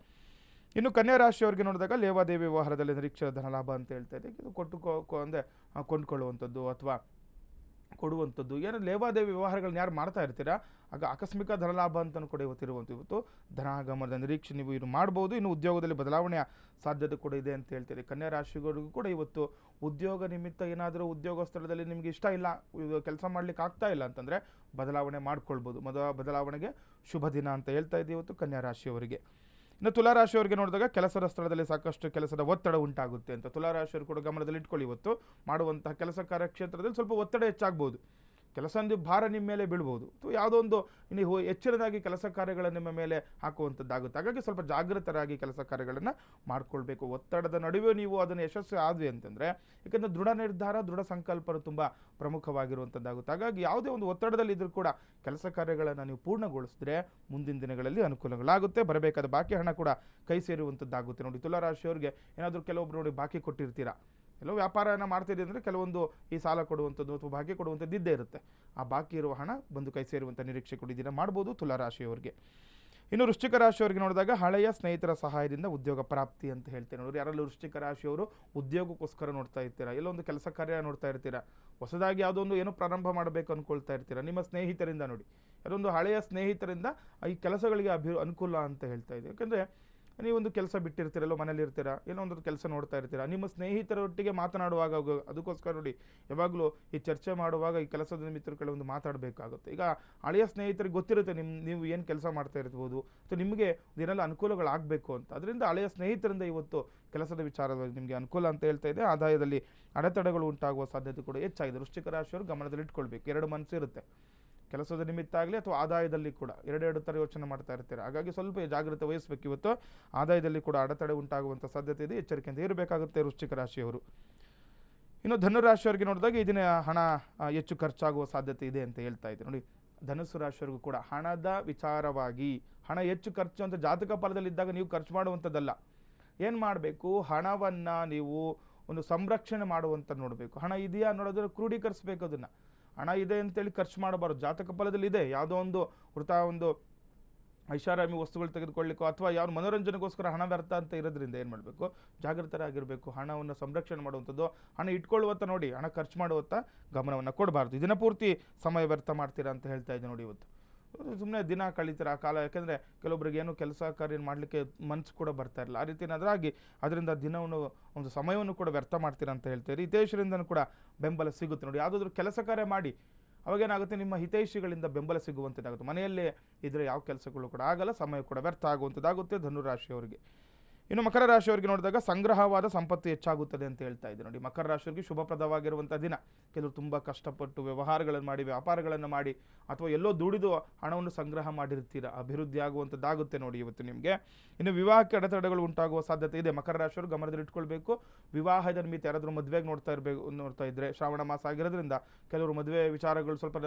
Speaker 2: ಇನ್ನು ಕನ್ಯಾ ರಾಶಿಯವ್ರಿಗೆ ನೋಡಿದಾಗ ಲೇವಾದೇವಿ ವ್ಯವಹಾರದಲ್ಲಿ ನಿರೀಕ್ಷೆ ಧನಲಾಭ ಅಂತ ಹೇಳ್ತಾ ಇದೆ. ಇದು ಕೊಟ್ಟು ಅಂದರೆ ಕೊಂಡ್ಕೊಳ್ಳುವಂಥದ್ದು ಅಥವಾ ಕೊಡುವಂಥದ್ದು. ಏನೋ ಲೇವಾದೇವಿ ವ್ಯವಹಾರಗಳನ್ನ ಯಾರು ಮಾಡ್ತಾ ಇರ್ತೀರಾ? ಆಗ ಆಕಸ್ಮಿಕ ಧನಲಾಭ ಅಂತಲೂ ಕೂಡ ಇವತ್ತಿರುವಂಥ ಇವತ್ತು ಧನಾಗಮನದ ನಿರೀಕ್ಷೆ ನೀವು ಇದು ಮಾಡ್ಬೋದು, ಇನ್ನು ಉದ್ಯೋಗದಲ್ಲಿ ಬದಲಾವಣೆಯ ಸಾಧ್ಯತೆ ಕೂಡ ಇದೆ ಅಂತ ಹೇಳ್ತೀರಿ. ಕನ್ಯಾ ರಾಶಿಗಳಿಗೂ ಕೂಡ ಇವತ್ತು ಉದ್ಯೋಗ ನಿಮಿತ್ತ ಏನಾದರೂ ಉದ್ಯೋಗ ಸ್ಥಳದಲ್ಲಿ ನಿಮಗೆ ಇಷ್ಟ ಇಲ್ಲ ಕೆಲಸ ಮಾಡ್ಲಿಕ್ಕೆ ಆಗ್ತಾ ಇಲ್ಲ ಅಂತಂದರೆ ಬದಲಾವಣೆ ಮಾಡ್ಕೊಳ್ಬೋದು. ಮೊದಲ ಬದಲಾವಣೆಗೆ ಶುಭ ದಿನ ಅಂತ ಹೇಳ್ತಾ ಇದ್ದೀವಿ ಇವತ್ತು ಕನ್ಯಾ ರಾಶಿಯವರಿಗೆ. ಇನ್ನು ತುಲಾರಾಶಿಯವರಿಗೆ ನೋಡಿದಾಗ ಕೆಲಸದ ಸ್ಥಳದಲ್ಲಿ ಸಾಕಷ್ಟು ಕೆಲಸದ ಒತ್ತಡ ಉಂಟಾಗುತ್ತೆ ಅಂತ ತುಲಾರಾಶಿಯವರು ಕೂಡ ಗಮನದಲ್ಲಿ ಇಟ್ಕೊಳ್ಳಿ ಇವತ್ತು ಮಾಡುವಂತಹ ಕೆಲಸ ಕಾರ್ಯಕ್ಷೇತ್ರದಲ್ಲಿ ಸ್ವಲ್ಪ ಒತ್ತಡ ಹೆಚ್ಚಾಗ್ಬೋದು. ಕೆಲಸ ಒಂದು ಭಾರ ನಿಮ್ಮ ಮೇಲೆ ಬೀಳ್ಬೋದು. ಅಥವಾ ಯಾವುದೋ ಒಂದು ನೀವು ಎಚ್ಚರದಾಗಿ ಕೆಲಸ ಕಾರ್ಯಗಳನ್ನು ನಿಮ್ಮ ಮೇಲೆ ಹಾಕುವಂಥದ್ದಾಗುತ್ತೆ ಹಾಗಾಗಿ ಸ್ವಲ್ಪ ಜಾಗೃತರಾಗಿ ಕೆಲಸ ಕಾರ್ಯಗಳನ್ನು ಮಾಡಿಕೊಳ್ಬೇಕು. ಒತ್ತಡದ ನಡುವೆ ನೀವು ಅದನ್ನು ಯಶಸ್ವಿ ಆದ್ವಿ ಅಂತಂದರೆ ಯಾಕಂದರೆ ದೃಢ ನಿರ್ಧಾರ, ದೃಢ ಸಂಕಲ್ಪರು ತುಂಬ ಪ್ರಮುಖವಾಗಿರುವಂಥದ್ದಾಗುತ್ತೆ ಹಾಗಾಗಿ ಯಾವುದೇ ಒಂದು ಒತ್ತಡದಲ್ಲಿ ಇದ್ರೂ ಕೂಡ ಕೆಲಸ ಕಾರ್ಯಗಳನ್ನು ನೀವು ಪೂರ್ಣಗೊಳಿಸಿದ್ರೆ ಮುಂದಿನ ದಿನಗಳಲ್ಲಿ ಅನುಕೂಲಗಳಾಗುತ್ತೆ. ಬರಬೇಕಾದ ಬಾಕಿ ಹಣ ಕೂಡ ಕೈ ಸೇರುವಂಥದ್ದಾಗುತ್ತೆ ನೋಡಿ, ತುಲಾರಾಶಿಯವರಿಗೆ ಏನಾದರೂ ಕೆಲವೊಬ್ರು ನೋಡಿ ಬಾಕಿ ಕೊಟ್ಟಿರ್ತೀರಾ? ಎಲ್ಲೋ ವ್ಯಾಪಾರನ ಮಾಡ್ತೀರಿ ಅಂದರೆ ಕೆಲವೊಂದು ಈ ಸಾಲ ಕೊಡುವಂಥದ್ದು ಅಥವಾ ಬಾಕಿ ಕೊಡುವಂಥದ್ದು ಇದ್ದೇ ಇರುತ್ತೆ. ಆ ಬಾಕಿ ಇರುವ ಹಣ ಬಂದು ಕೈ ಸೇರುವಂಥ ನಿರೀಕ್ಷೆ ಕೂಡ ಮಾಡ್ಬೋದು ತುಲಾರಾಶಿಯವರಿಗೆ ಇನ್ನು ವೃಶ್ಚಿಕ ರಾಶಿಯವರಿಗೆ ನೋಡಿದಾಗ ಹಳೆಯ ಸ್ನೇಹಿತರ ಸಹಾಯದಿಂದ ಉದ್ಯೋಗ ಪ್ರಾಪ್ತಿ ಅಂತ ಹೇಳ್ತೇನೆ ನೋಡಿ ಯಾರಲ್ಲೂ ವೃಶ್ಚಿಕ ರಾಶಿಯವರು ಉದ್ಯೋಗಕ್ಕೋಸ್ಕರ ನೋಡ್ತಾ ಇರ್ತೀರಾ? ಎಲ್ಲೋ ಒಂದು ಕೆಲಸ ಕಾರ್ಯ ನೋಡ್ತಾ ಇರ್ತೀರಾ? ಹೊಸದಾಗಿ ಯಾವುದೋ ಒಂದು ಏನೋ ಪ್ರಾರಂಭ ಮಾಡಬೇಕು ಅಂದ್ಕೊಳ್ತಾ ಇರ್ತೀರಾ? ನಿಮ್ಮ ಸ್ನೇಹಿತರಿಂದ ನೋಡಿ. ಅದೊಂದು ಹಳೆಯ ಸ್ನೇಹಿತರಿಂದ ಈ ಕೆಲಸಗಳಿಗೆ ಅಭಿ ಅನುಕೂಲ ಅಂತ ಹೇಳ್ತಾ ಇದೆ. ಯಾಕಂದರೆ ನೀವೊಂದು ಕೆಲಸ ಬಿಟ್ಟಿರ್ತೀರಲ್ಲೋ ಮನೇಲಿ ಇರ್ತೀರಾ ಏನೋ ಒಂದು ಕೆಲಸ ನೋಡ್ತಾ ಇರ್ತೀರಾ? ನಿಮ್ಮ ಸ್ನೇಹಿತರೊಟ್ಟಿಗೆ ಮಾತನಾಡುವಾಗ ಅದಕ್ಕೋಸ್ಕರ ನೋಡಿ, ಯಾವಾಗಲೂ ಈ ಚರ್ಚೆ ಮಾಡುವಾಗ ಈ ಕೆಲಸದ ನಿಮಿತ್ತರು ಕೆಲವೊಂದು ಮಾತಾಡಬೇಕಾಗುತ್ತೆ. ಈಗ ಹಳೆಯ ಸ್ನೇಹಿತರಿಗೆ ಗೊತ್ತಿರುತ್ತೆ ನಿಮ್ಮ ನೀವು ಏನು ಕೆಲಸ ಮಾಡ್ತಾ ಇರ್ಬೋದು, ಅಥವಾ ನಿಮಗೆ ಏನೆಲ್ಲ ಅನುಕೂಲಗಳಾಗಬೇಕು ಅಂತ. ಅದರಿಂದ ಹಳೆಯ ಸ್ನೇಹಿತರಿಂದ ಇವತ್ತು ಕೆಲಸದ ವಿಚಾರದಲ್ಲಿ ನಿಮಗೆ ಅನುಕೂಲ ಅಂತ ಹೇಳ್ತಾ ಇದೆ. ಆದಾಯದಲ್ಲಿ ಅಡೆತಡೆಗಳು ಉಂಟಾಗುವ ಸಾಧ್ಯತೆ ಕೂಡ ಹೆಚ್ಚಾಗಿದೆ. ವೃಶ್ಚಿಕ ರಾಶಿಯವರು ಗಮನದಲ್ಲಿ ಇಟ್ಕೊಳ್ಬೇಕು ಎರಡು ಮನಸ್ಸು ಇರುತ್ತೆ ಕೆಲಸದ ನಿಮಿತ್ತ ಆಗಲಿ ಅಥವಾ ಆದಾಯದಲ್ಲಿ ಕೂಡ ಎರಡೆರಡು ಥರ ಯೋಚನೆ ಮಾಡ್ತಾ ಇರ್ತೀರ. ಹಾಗಾಗಿ ಸ್ವಲ್ಪ ಜಾಗ್ರತೆ ವಹಿಸಬೇಕು ಇವತ್ತು. ಆದಾಯದಲ್ಲಿ ಕೂಡ ಅಡೆತಡೆ ಉಂಟಾಗುವಂಥ ಸಾಧ್ಯತೆ ಇದೆ. ಎಚ್ಚರಿಕೆಯಿಂದ ಇರಬೇಕಾಗುತ್ತೆ ವೃಶ್ಚಿಕ ರಾಶಿಯವರು. ಇನ್ನು ಧನುರಾಶಿಯವರಿಗೆ ನೋಡಿದಾಗ ಇದನ್ನ ದಿನ ಹಣ ಹೆಚ್ಚು ಖರ್ಚಾಗುವ ಸಾಧ್ಯತೆ ಇದೆ ಅಂತ ಹೇಳ್ತಾ ಇದ್ದೆ. ನೋಡಿ ಧನುಸು ರಾಶಿಯವರಿಗೂ ಕೂಡ ಹಣದ ವಿಚಾರವಾಗಿ, ಹಣ ಹೆಚ್ಚು ಖರ್ಚು ಅಂತ ಜಾತಕ ಫಲದಲ್ಲಿದ್ದಾಗ ನೀವು ಖರ್ಚು ಮಾಡುವಂಥದ್ದಲ್ಲ. ಏನು ಮಾಡಬೇಕು? ಹಣವನ್ನು ನೀವು ಒಂದು ಸಂರಕ್ಷಣೆ ಮಾಡುವಂಥ ನೋಡಬೇಕು. ಹಣ ಇದೆಯಾ ನೋಡೋದ್ರೆ ಕ್ರೋಢೀಕರಿಸ್ಬೇಕು ಅದನ್ನು. ಹಣ ಇದೆ ಅಂತೇಳಿ ಖರ್ಚು ಮಾಡಬಾರ್ದು. ಜಾತಕ ಫಲದಲ್ಲಿ ಇದೆ. ಯಾವುದೋ ಒಂದು ವೃತ ಒಂದು ಐಷಾರಾಮಿ ವಸ್ತುಗಳು ತೆಗೆದುಕೊಳ್ಳಿಕ್ಕೋ ಅಥವಾ ಯಾವ ಮನೋರಂಜನೆಗೋಸ್ಕರ ಹಣ ವ್ಯರ್ಥ ಅಂತ ಇರೋದ್ರಿಂದ ಏನು ಮಾಡಬೇಕು? ಜಾಗೃತರಾಗಿರಬೇಕು. ಹಣವನ್ನು ಸಂರಕ್ಷಣೆ ಮಾಡುವಂಥದ್ದು. ಹಣ ಇಟ್ಕೊಳ್ಳುವತ್ತ ನೋಡಿ, ಹಣ ಖರ್ಚು ಮಾಡುವತ್ತ ಗಮನವನ್ನು ಕೊಡಬಾರ್ದು. ದಿನ ಪೂರ್ತಿ ಸಮಯ ವ್ಯರ್ಥ ಮಾಡ್ತೀರಾ ಅಂತ ಹೇಳ್ತಾ ಇದ್ದೆ ನೋಡಿ ಇವತ್ತು. ಸುಮ್ಮನೆ ದಿನ ಕಳೀತಾರೆ ಆ ಕಾಲ. ಯಾಕೆಂದರೆ ಕೆಲವೊಬ್ಬರಿಗೆ ಏನು ಕೆಲಸ ಕಾರ್ಯ ಮಾಡಲಿಕ್ಕೆ ಮನಸ್ಸು ಕೂಡ ಬರ್ತಾ ಇರಲ್ಲ ಆ ರೀತಿ ಅದರಾಗಿ ಅದರಿಂದ ದಿನವನ್ನು, ಒಂದು ಸಮಯವನ್ನು ಕೂಡ ವ್ಯರ್ಥ ಮಾಡ್ತೀರಾ ಅಂತ ಹೇಳ್ತೀರಿ ಹಿತೈಷಿಗಳಿಂದನೂ ಕೂಡ ಬೆಂಬಲ ಸಿಗುತ್ತೆ ನೋಡಿ. ಯಾವುದಾದ್ರೂ ಕೆಲಸ ಕಾರ್ಯ ಮಾಡಿ ಅವಾಗೇನಾಗುತ್ತೆ ನಿಮ್ಮ ಹಿತೈಷಿಗಳಿಂದ ಬೆಂಬಲ ಸಿಗುವಂಥದ್ದಾಗುತ್ತೆ. ಮನೆಯಲ್ಲೇ ಇದ್ದರೆ ಯಾವ ಕೆಲಸಗಳು ಕೂಡ ಆಗಲ್ಲ, ಸಮಯ ಕೂಡ ವ್ಯರ್ಥ ಆಗುವಂಥದ್ದಾಗುತ್ತೆ ಧನುರಾಶಿಯವರಿಗೆ. ಇನ್ನು ಮಕರ ರಾಶಿಯವರಿಗೆ ನೋಡಿದಾಗ ಸಂಗ್ರಹವಾದ ಸಂಪತ್ತು ಹೆಚ್ಚಾಗುತ್ತದೆ ಅಂತ ಹೇಳ್ತಾ ಇದ್ದೀನಿ ನೋಡಿ. ಮಕರ ರಾಶಿಯವರಿಗೆ ಶುಭಪ್ರದವಾಗಿರುವಂಥ ದಿನ, ಕೆಲವರು ತುಂಬ ಕಷ್ಟಪಟ್ಟು ವ್ಯವಹಾರಗಳನ್ನು ಮಾಡಿ, ವ್ಯಾಪಾರಗಳನ್ನು ಮಾಡಿ ಅಥವಾ ಎಲ್ಲೋ ದುಡಿದು ಹಣವನ್ನು ಸಂಗ್ರಹ ಮಾಡಿರ್ತೀರ, ಅಭಿವೃದ್ಧಿ ಆಗುವಂಥದ್ದಾಗುತ್ತೆ ನೋಡಿ ಇವತ್ತು ನಿಮಗೆ. ಇನ್ನು ವಿವಾಹಕ್ಕೆ ಅಡೆತಡೆಗಳು ಉಂಟಾಗುವ ಸಾಧ್ಯತೆ ಇದೆ. ಮಕರ ರಾಶಿಯವರು ಗಮನದಲ್ಲಿ ಇಟ್ಕೊಳ್ಬೇಕು. ವಿವಾಹದ ನಿಮಿತ್ತ ಯಾರಾದರೂ ಮದುವೆಗೆ ನೋಡ್ತಾ ಇರಬೇಕು, ನೋಡ್ತಾ ಇದ್ದರೆ ಶ್ರಾವಣ ಮಾಸ ಆಗಿರೋದ್ರಿಂದ ಕೆಲವರು ಮದುವೆ ವಿಚಾರಗಳು ಸ್ವಲ್ಪ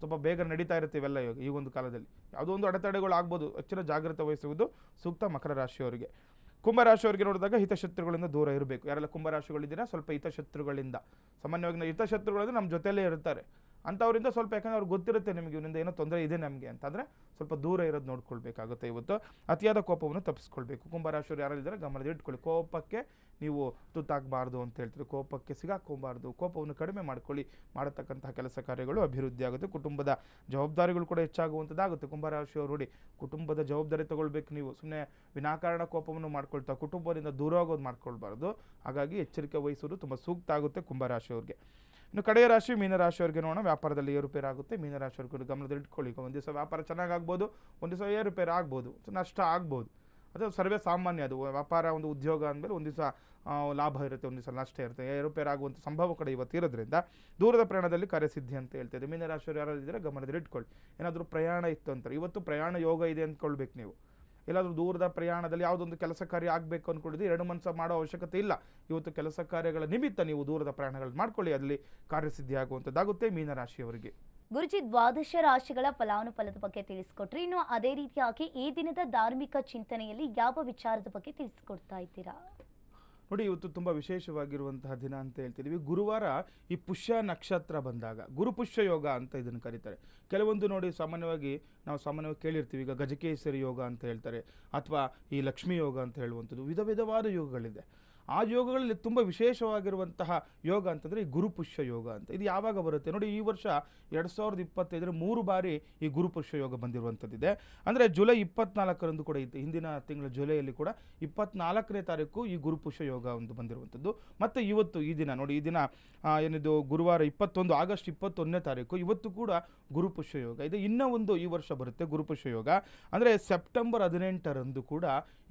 Speaker 2: ಸ್ವಲ್ಪ ಬೇಗ ನಡೀತಾ ಇರ್ತೀವಲ್ಲ ಈ ಒಂದು ಕಾಲದಲ್ಲಿ. ಯಾವುದೋ ಒಂದು ಅಡೆತಡೆಗಳು ಆಗ್ಬೋದು, ಹೆಚ್ಚಿನ ಜಾಗ್ರತೆ ವಹಿಸುವುದು ಸೂಕ್ತ ಮಕರ ರಾಶಿಯವರಿಗೆ. ಕುಂಭರಾಶಿಯವರಿಗೆ ನೋಡಿದಾಗ ಹಿತಶತ್ರುಗಳಿಂದ ದೂರ ಇರಬೇಕು. ಯಾರೆಲ್ಲ ಕುಂಭರಾಶಿಗಳಿದ್ದೀರಾ, ಸ್ವಲ್ಪ ಹಿತಶತ್ರುಗಳಿಂದ. ಸಾಮಾನ್ಯವಾಗಿ ನಾವು ನಮ್ಮ ಜೊತೆಯಲ್ಲೇ ಇರ್ತಾರೆ. ಅಂಥವರಿಂದ ಸ್ವಲ್ಪ ಯಾಕಂದರೆ ಅವ್ರಿಗೆ ಗೊತ್ತಿರುತ್ತೆ ನಿಮಗೆ, ಇವರಿಂದ ಏನೋ ತೊಂದರೆ ಇದೆ ನಮಗೆ ಅಂತಂದರೆ ಸ್ವಲ್ಪ ದೂರ ಇರೋದು ನೋಡ್ಕೊಳ್ಬೇಕಾಗುತ್ತೆ ಇವತ್ತು. ಅತಿಯಾದ ಕೋಪವನ್ನು ತಪ್ಪಿಸ್ಕೊಳ್ಬೇಕು. ಕುಂಭರಾಶಿಯವರು ಯಾರಿದ್ದಾರೆ ಗಮನದ ಇಟ್ಕೊಳ್ಳಿ ಕೋಪಕ್ಕೆ ನೀವು ತುತ್ತಾಗಬಾರ್ದು ಅಂತ ಹೇಳ್ತೀರಿ ಕೋಪಕ್ಕೆ ಸಿಗಾಕೋಬಾರ್ದು ಕೋಪವನ್ನು ಕಡಿಮೆ ಮಾಡ್ಕೊಳ್ಳಿ. ಮಾಡತಕ್ಕಂತಹ ಕೆಲಸ ಕಾರ್ಯಗಳು ಅಭಿವೃದ್ಧಿ ಆಗುತ್ತೆ. ಕುಟುಂಬದ ಜವಾಬ್ದಾರಿಗಳು ಕೂಡ ಹೆಚ್ಚಾಗುವಂಥದ್ದಾಗುತ್ತೆ. ಕುಂಭರಾಶಿಯವರು ನೋಡಿ, ಕುಟುಂಬದ ಜವಾಬ್ದಾರಿ ತಗೊಳ್ಬೇಕು ನೀವು. ಸುಮ್ಮನೆ ವಿನಾಕಾರಣ ಕೋಪವನ್ನು ಮಾಡ್ಕೊಳ್ತಾ, ಕುಟುಂಬದಿಂದ ದೂರ ಆಗೋದು ಮಾಡ್ಕೊಳ್ಬಾರ್ದು. ಹಾಗಾಗಿ ಎಚ್ಚರಿಕೆ ವಹಿಸೋದು ತುಂಬ ಸೂಕ್ತ ಆಗುತ್ತೆ ಕುಂಭರಾಶಿಯವ್ರಿಗೆ ಇನ್ನು ಕಡೆಯ ರಾಶಿ ಮೀನರಾಶಿಯವ್ರಿಗೆ ನೋಡೋಣ. ವ್ಯಾಪಾರದಲ್ಲಿ ಏರುಪೇರು ಆಗುತ್ತೆ. ಮೀನರಾಶಿಯವ್ರಿಗೆ ಗಮನದಲ್ಲಿ ಇಟ್ಕೊಳ್ಳಿ. ಈಗ ಒಂದು ದಿವಸ ವ್ಯಾಪಾರ ಚೆನ್ನಾಗಾಗ್ಬೋದು ಒಂದು ದಿವಸ ಏರುಪೇರು ಆಗ್ಬೋದು. ನಷ್ಟ ಆಗ್ಬೋದು. ಅದು ಸರ್ವೇ ಸಾಮಾನ್ಯ, ಅದು ವ್ಯಾಪಾರ, ಒಂದು ಉದ್ಯೋಗ ಅಂದಮೇಲೆ ಒಂದು ದಿವಸ ಲಾಭ ಇರುತ್ತೆ, ಒಂದು ದಿವಸ ನಷ್ಟ ಇರುತ್ತೆ. ಏರುಪೇರು ಆಗುವಂಥ ಸಂಭವ ಕಡೆ ಇವತ್ತು ಇರೋದ್ರಿಂದ ದೂರದ ಪ್ರಯಾಣದಲ್ಲಿ ಕಾರ್ಯಸಿದ್ಧಿ ಅಂತ ಹೇಳ್ತಿದ್ದೆ ಮೀನರಾಶಿಯವರು ಯಾರಾದ್ರು ಇದ್ದರೆ ಗಮನದಲ್ಲಿ ಇಟ್ಕೊಳ್ಳಿ. ಏನಾದರೂ ಪ್ರಯಾಣ ಇತ್ತು ಅಂತಾರೆ ಇವತ್ತು ಪ್ರಯಾಣ ಯೋಗ ಇದೆ ಅಂದ್ಕೊಳ್ಬೇಕು ನೀವು. ಎಲ್ಲಾದರೂ ದೂರದ ಪ್ರಯಾಣದಲ್ಲಿ ಯಾವುದೊಂದು ಕೆಲಸ ಕಾರ್ಯ ಆಗಬೇಕು ಅಂದ್ಕೊಂಡಿದ್ದು ಎರಡು ಮನಸ್ಸು ಮಾಡೋ ಅವಶ್ಯಕತೆ ಇಲ್ಲ. ಇವತ್ತು ಕೆಲಸ ಕಾರ್ಯಗಳ ನಿಮಿತ್ತ ನೀವು ದೂರದ ಪ್ರಯಾಣಗಳನ್ನು ಮಾಡ್ಕೊಳ್ಳಿ. ಅದರಲ್ಲಿ ಕಾರ್ಯಸಿದ್ಧಿ ಆಗುವಂಥದ್ದಾಗುತ್ತೆ ಮೀನರಾಶಿಯವರಿಗೆ
Speaker 1: ಗುರುಜಿ ದ್ವಾದಶ ರಾಶಿಗಳ ಫಲಾನುಫಲದ ಬಗ್ಗೆ ತಿಳಿಸ್ಕೊಟ್ರಿ. ಇನ್ನು ಅದೇ ರೀತಿಯಾಗಿ ಈ ದಿನದ ಧಾರ್ಮಿಕ ಚಿಂತನೆಯಲ್ಲಿ ಯಾವ ವಿಚಾರದ ಬಗ್ಗೆ ತಿಳಿಸ್ಕೊಡ್ತಾ ಇದ್ದೀರಾ?
Speaker 2: ನೋಡಿ, ಇವತ್ತು ತುಂಬ ವಿಶೇಷವಾಗಿರುವಂತಹ ದಿನ ಅಂತ ಹೇಳ್ತಿದ್ದೀವಿ ಗುರುವಾರ ಈ ಪುಷ್ಯ ನಕ್ಷತ್ರ ಬಂದಾಗ, ಗುರು ಪುಷ್ಯ ಯೋಗ ಅಂತ ಇದನ್ನು ಕರೀತಾರೆ. ಕೆಲವೊಂದು ನೋಡಿ ಸಾಮಾನ್ಯವಾಗಿ ನಾವು ಸಾಮಾನ್ಯವಾಗಿ ಕೇಳಿರ್ತೀವಿ, ಈಗ ಗಜಕೇಸರಿ ಯೋಗ ಅಂತ ಹೇಳ್ತಾರೆ, ಅಥವಾ ಈ ಲಕ್ಷ್ಮೀ ಯೋಗ ಅಂತ ಹೇಳುವಂಥದ್ದು, ವಿಧ ವಿಧವಾದ ಯೋಗಗಳಿದೆ. ಆ ಯೋಗಗಳಲ್ಲಿ ತುಂಬ ವಿಶೇಷವಾಗಿರುವಂತಹ ಯೋಗ ಅಂತಂದರೆ ಈ ಗುರುಪುಷ್ಯ ಯೋಗ ಅಂತ. ಇದು ಯಾವಾಗ ಬರುತ್ತೆ? ನೋಡಿ, ಈ ವರ್ಷ ಎರಡು ಸಾವಿರದ ಇಪ್ಪತ್ತೈದರ ಮೂರು ಬಾರಿ ಈ ಗುರುಪುಷ್ಯ ಯೋಗ ಬಂದಿರುವಂಥದ್ದಿದೆ. ಅಂದರೆ ಜುಲೈ ಇಪ್ಪತ್ನಾಲ್ಕರಂದು ಕೂಡ ಇತ್ತು. ಹಿಂದಿನ ತಿಂಗಳ ಜುಲೈಯಲ್ಲಿ ಕೂಡ ಇಪ್ಪತ್ನಾಲ್ಕನೇ ತಾರೀಕು ಈ ಗುರುಪುಷ್ಯ ಯೋಗ ಒಂದು ಬಂದಿರುವಂಥದ್ದು. ಮತ್ತು ಇವತ್ತು ಈ ದಿನ, ನೋಡಿ, ಈ ದಿನ ಏನಿದು, ಗುರುವಾರ ಇಪ್ಪತ್ತೊಂದು, ಆಗಸ್ಟ್ ಇಪ್ಪತ್ತೊಂದನೇ ತಾರೀಕು ಇವತ್ತು ಕೂಡ ಗುರುಪುಷ್ಯ ಯೋಗ. ಇದು ಇನ್ನೂ ಒಂದು ಈ ವರ್ಷ ಬರುತ್ತೆ ಗುರುಪುಷ್ಯ ಯೋಗ. ಅಂದರೆ ಸೆಪ್ಟೆಂಬರ್ ಹದಿನೆಂಟರಂದು ಕೂಡ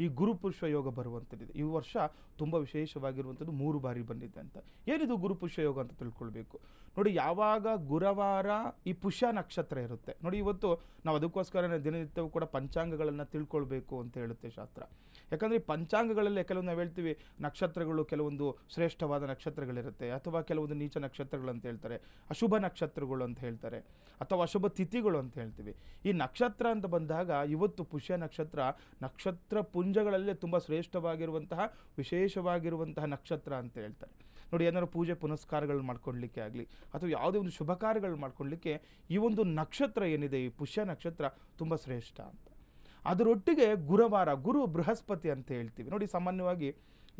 Speaker 2: ಈ ಗುರುಪುಷ್ಯ ಯೋಗ ಬರುವಂಥದ್ದಿದೆ. ಈ ವರ್ಷ ತುಂಬ ವಿಶೇಷವಾಗಿರುವಂಥದ್ದು ಮೂರು ಬಾರಿ ಬಂದಿದೆ ಅಂತ. ಏನಿದು ಗುರುಪುಷ್ಯ ಯೋಗ ಅಂತ ತಿಳ್ಕೊಳ್ಬೇಕು? ನೋಡಿ, ಯಾವಾಗ ಗುರುವಾರ ಈ ಪುಷ್ಯ ನಕ್ಷತ್ರ ಇರುತ್ತೆ. ನೋಡಿ, ಇವತ್ತು ನಾವು ಅದಕ್ಕೋಸ್ಕರ ದಿನನಿತ್ಯವೂ ಕೂಡ ಪಂಚಾಂಗಗಳನ್ನು ತಿಳ್ಕೊಳ್ಬೇಕು ಅಂತ ಹೇಳುತ್ತೆ ಶಾಸ್ತ್ರ. ಯಾಕಂದರೆ, ಈ ಪಂಚಾಂಗಗಳಲ್ಲಿ ಕೆಲವೊಂದು ನಾವು ಹೇಳ್ತೀವಿ, ನಕ್ಷತ್ರಗಳು ಕೆಲವೊಂದು ಶ್ರೇಷ್ಠವಾದ ನಕ್ಷತ್ರಗಳಿರುತ್ತೆ ಅಥವಾ ಕೆಲವೊಂದು ನೀಚ ನಕ್ಷತ್ರಗಳು ಅಂತ ಹೇಳ್ತಾರೆ, ಅಶುಭ ನಕ್ಷತ್ರಗಳು ಅಂತ ಹೇಳ್ತಾರೆ, ಅಥವಾ ಅಶುಭ ತಿಥಿಗಳು ಅಂತ ಹೇಳ್ತೀವಿ. ಈ ನಕ್ಷತ್ರ ಅಂತ ಬಂದಾಗ ಇವತ್ತು ಪುಷ್ಯ ನಕ್ಷತ್ರ ನಕ್ಷತ್ರ ಪುಂಜಗಳಲ್ಲೇ ತುಂಬ ಶ್ರೇಷ್ಠವಾಗಿರುವಂತಹ, ವಿಶೇಷವಾಗಿರುವಂತಹ ನಕ್ಷತ್ರ ಅಂತ ಹೇಳ್ತಾರೆ. ನೋಡಿ, ಏನಾದ್ರು ಪೂಜೆ ಪುನಸ್ಕಾರಗಳು ಮಾಡ್ಕೊಳ್ಲಿಕ್ಕೆ ಆಗಲಿ, ಅಥವಾ ಯಾವುದೇ ಒಂದು ಶುಭ ಕಾರ್ಯಗಳು ಮಾಡ್ಕೊಳ್ಲಿಕ್ಕೆ ಈ ಒಂದು ನಕ್ಷತ್ರ ಏನಿದೆ, ಈ ಪುಷ್ಯ ನಕ್ಷತ್ರ ತುಂಬ ಶ್ರೇಷ್ಠ ಅಂತ. ಅದರೊಟ್ಟಿಗೆ ಗುರುವಾರ, ಗುರು ಬೃಹಸ್ಪತಿ ಅಂತ ಹೇಳ್ತೀವಿ. ನೋಡಿ, ಸಾಮಾನ್ಯವಾಗಿ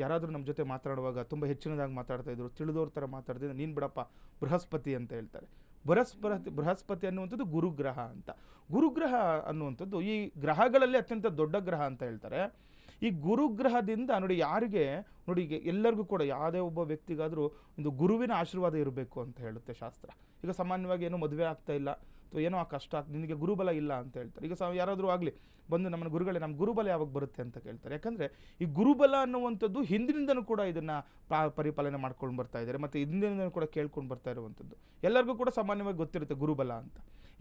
Speaker 2: ಯಾರಾದರೂ ನಮ್ಮ ಜೊತೆ ಮಾತಾಡುವಾಗ ತುಂಬ ಹೆಚ್ಚಿನದಾಗಿ ಮಾತಾಡ್ತಾ ಇದ್ರು ತಿಳಿದೋರ ಥರ ಮಾತಾಡ್ತಿದ್ರೆ, ನೀನು ಬಿಡಪ್ಪ ಬೃಹಸ್ಪತಿ ಅಂತ ಹೇಳ್ತಾರೆ. ಬೃಹಸ್ಪತಿ ಬೃಹಸ್ಪತಿ ಅನ್ನುವಂಥದ್ದು ಗುರುಗ್ರಹ ಅಂತ. ಗುರುಗ್ರಹ ಅನ್ನುವಂಥದ್ದು ಈ ಗ್ರಹಗಳಲ್ಲಿ ಅತ್ಯಂತ ದೊಡ್ಡ ಗ್ರಹ ಅಂತ ಹೇಳ್ತಾರೆ. ಈ ಗುರುಗ್ರಹದಿಂದ ನೋಡಿ ಯಾರಿಗೆ, ನೋಡಿ ಎಲ್ಲರಿಗೂ ಕೂಡ ಯಾವುದೇ ಒಬ್ಬ ವ್ಯಕ್ತಿಗಾದರೂ ಒಂದು ಗುರುವಿನ ಆಶೀರ್ವಾದ ಇರಬೇಕು ಅಂತ ಹೇಳುತ್ತೆ ಶಾಸ್ತ್ರ. ಈಗ ಸಾಮಾನ್ಯವಾಗಿ ಏನು ಮದುವೆ ಆಗ್ತಾ ಇಲ್ಲ. ಅಥವಾ ಏನೋ ಆ ಕಷ್ಟ, ನಿನಗೆ ಗುರುಬಲ ಇಲ್ಲ ಅಂತ ಹೇಳ್ತಾರೆ. ಈಗ ಸಹ ಯಾರಾದರೂ ಆಗಲಿ, ಬಂದು ನಮ್ಮನ್ನು ಗುರುಗಳೇ ನಮ್ಮ ಗುರುಬಲ ಯಾವಾಗ ಬರುತ್ತೆ ಅಂತ ಕೇಳ್ತಾರೆ. ಯಾಕಂದರೆ ಈ ಗುರುಬಲ ಅನ್ನುವಂಥದ್ದು ಹಿಂದಿನಿಂದನೂ ಕೂಡ ಇದನ್ನು ಪರಿಪಾಲನೆ ಮಾಡ್ಕೊಂಡು ಬರ್ತಾ ಇದ್ದಾರೆ. ಮತ್ತು ಹಿಂದಿನಿಂದನೂ ಕೂಡ ಕೇಳ್ಕೊಂಡು ಬರ್ತಾ ಇರುವಂಥದ್ದು. ಎಲ್ಲರಿಗೂ ಕೂಡ ಸಾಮಾನ್ಯವಾಗಿ ಗೊತ್ತಿರುತ್ತೆ ಗುರುಬಲ ಅಂತ.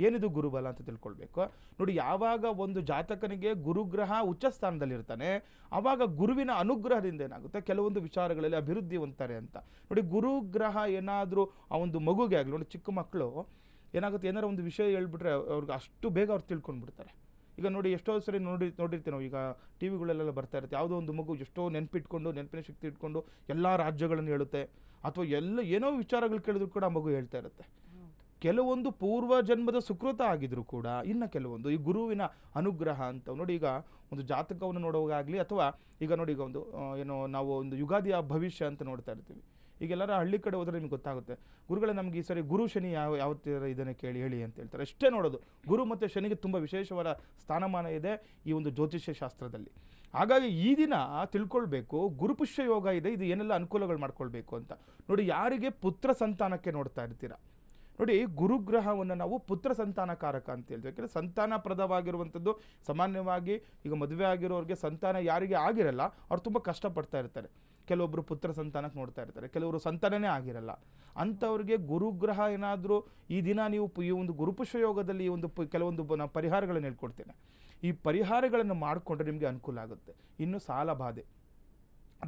Speaker 2: ಏನಿದು ಗುರುಬಲ ಅಂತ ತಿಳ್ಕೊಳ್ಬೇಕು. ನೋಡಿ, ಯಾವಾಗ ಒಂದು ಜಾತಕನಿಗೆ ಗುರುಗ್ರಹ ಉಚ್ಚ ಸ್ಥಾನದಲ್ಲಿರ್ತಾನೆ ಆವಾಗ ಗುರುವಿನ ಅನುಗ್ರಹದಿಂದ ಏನಾಗುತ್ತೆ? ಕೆಲವೊಂದು ವಿಚಾರಗಳಲ್ಲಿ ಅಭಿವೃದ್ಧಿ ಹೊಂದ್ತಾರೆ ಅಂತ. ನೋಡಿ, ಗುರುಗ್ರಹ ಏನಾದರೂ ಆ ಒಂದು ಮಗುಗೆ ಆಗಲಿ, ನೋಡಿ, ಚಿಕ್ಕ ಮಕ್ಕಳು ಏನಾಗುತ್ತೆ ಏನಾರು ಒಂದು ವಿಷಯ ಹೇಳ್ಬಿಟ್ರೆ ಅವ್ರಿಗೆ ಅಷ್ಟು ಬೇಗ ಅವ್ರು ತಿಳ್ಕೊಂಡ್ಬಿಡ್ತಾರೆ. ಈಗ ನೋಡಿ ಎಷ್ಟೋ ಸರಿ ನೋಡಿ, ನೋಡಿರ್ತೀವಿ ನಾವು, ಈಗ ಟಿ ವಿಗಳಲ್ಲೆಲ್ಲ ಬರ್ತಾ ಇರುತ್ತೆ. ಯಾವುದೋ ಒಂದು ಮಗು ಎಷ್ಟೋ ನೆನಪಿಟ್ಕೊಂಡು, ನೆನಪಿನ ಶಕ್ತಿ ಇಟ್ಕೊಂಡು ಎಲ್ಲ ರಾಜ್ಯಗಳನ್ನು ಹೇಳುತ್ತೆ. ಅಥವಾ ಎಲ್ಲ ಏನೋ ವಿಚಾರಗಳು ಕೇಳಿದ್ರು ಕೂಡ ಆ ಮಗು ಹೇಳ್ತಾ ಇರುತ್ತೆ. ಕೆಲವೊಂದು ಪೂರ್ವ ಜನ್ಮದ ಸುಕೃತ ಆಗಿದ್ರು ಕೂಡ ಇನ್ನು ಕೆಲವೊಂದು. ಈ ಗುರುವಿನ ಅನುಗ್ರಹ ಅಂತ. ನೋಡಿ ಈಗ ಒಂದು ಜಾತಕವನ್ನು ನೋಡುವಾಗಲಿ ಅಥವಾ ಈಗ ನೋಡಿ ಈಗ ಒಂದು ಏನೋ ನಾವು ಒಂದು ಯುಗಾದಿಯ ಭವಿಷ್ಯ ಅಂತ ನೋಡ್ತಾ ಇರ್ತೀವಿ. ಈಗ ಎಲ್ಲರ ಹಳ್ಳಿ ಕಡೆ ಹೋದರೆ ನಿಮ್ಗೆ ಗೊತ್ತಾಗುತ್ತೆ. ಗುರುಗಳೇ ನಮಗೆ ಈ ಸರಿ ಗುರು ಶನಿ ಯಾವ ಯಾವ ಥರ ಇದನ್ನು ಕೇಳಿ, ಹೇಳಿ ಅಂತ ಹೇಳ್ತಾರೆ. ಅಷ್ಟೇ ನೋಡೋದು. ಗುರು ಮತ್ತು ಶನಿಗೆ ತುಂಬ ವಿಶೇಷವಾದ ಸ್ಥಾನಮಾನ ಇದೆ ಈ ಒಂದು ಜ್ಯೋತಿಷ್ಯ ಶಾಸ್ತ್ರದಲ್ಲಿ. ಹಾಗಾಗಿ ಈ ದಿನ ತಿಳ್ಕೊಳ್ಬೇಕು ಗುರುಪುಷ್ಯ ಯೋಗ ಇದೆ, ಇದು ಏನೆಲ್ಲ ಅನುಕೂಲಗಳು ಮಾಡ್ಕೊಳ್ಬೇಕು ಅಂತ. ನೋಡಿ, ಯಾರಿಗೆ ಪುತ್ರ ಸಂತಾನಕ್ಕೆ ನೋಡ್ತಾ ಇರ್ತೀರಾ? ನೋಡಿ, ಗುರುಗ್ರಹವನ್ನು ನಾವು ಪುತ್ರ ಸಂತಾನಕಾರಕ ಅಂತ ಹೇಳ್ತೀವಿ. ಯಾಕಂದರೆ ಸಂತಾನಪ್ರದವಾಗಿರುವಂಥದ್ದು ಸಾಮಾನ್ಯವಾಗಿ ಈಗ ಮದುವೆ ಆಗಿರೋರಿಗೆ ಸಂತಾನ ಯಾರಿಗೆ ಆಗಿರಲ್ಲ, ಅವ್ರು ತುಂಬ ಕಷ್ಟಪಡ್ತಾ ಇರ್ತಾರೆ. ಕೆಲವೊಬ್ಬರು ಪುತ್ರ ಸಂತಾನಕ್ಕೆ ನೋಡ್ತಾ ಇರ್ತಾರೆ. ಕೆಲವರು ಸಂತಾನನೇ ಆಗಿರಲ್ಲ. ಅಂಥವ್ರಿಗೆ ಗುರುಗ್ರಹ ಏನಾದರೂ ಈ ದಿನ ನೀವು ಈ ಒಂದು ಗುರುಪುಷ್ಪ ಯೋಗದಲ್ಲಿ ಈ ಒಂದು ಕೆಲವೊಂದು ನಾನು ಪರಿಹಾರಗಳನ್ನು ಹೇಳ್ಕೊಡ್ತೇನೆ. ಈ ಪರಿಹಾರಗಳನ್ನು ಮಾಡಿಕೊಂಡ್ರೆ ನಿಮಗೆ ಅನುಕೂಲ ಆಗುತ್ತೆ. ಇನ್ನು ಸಾಲ ಬಾಧೆ.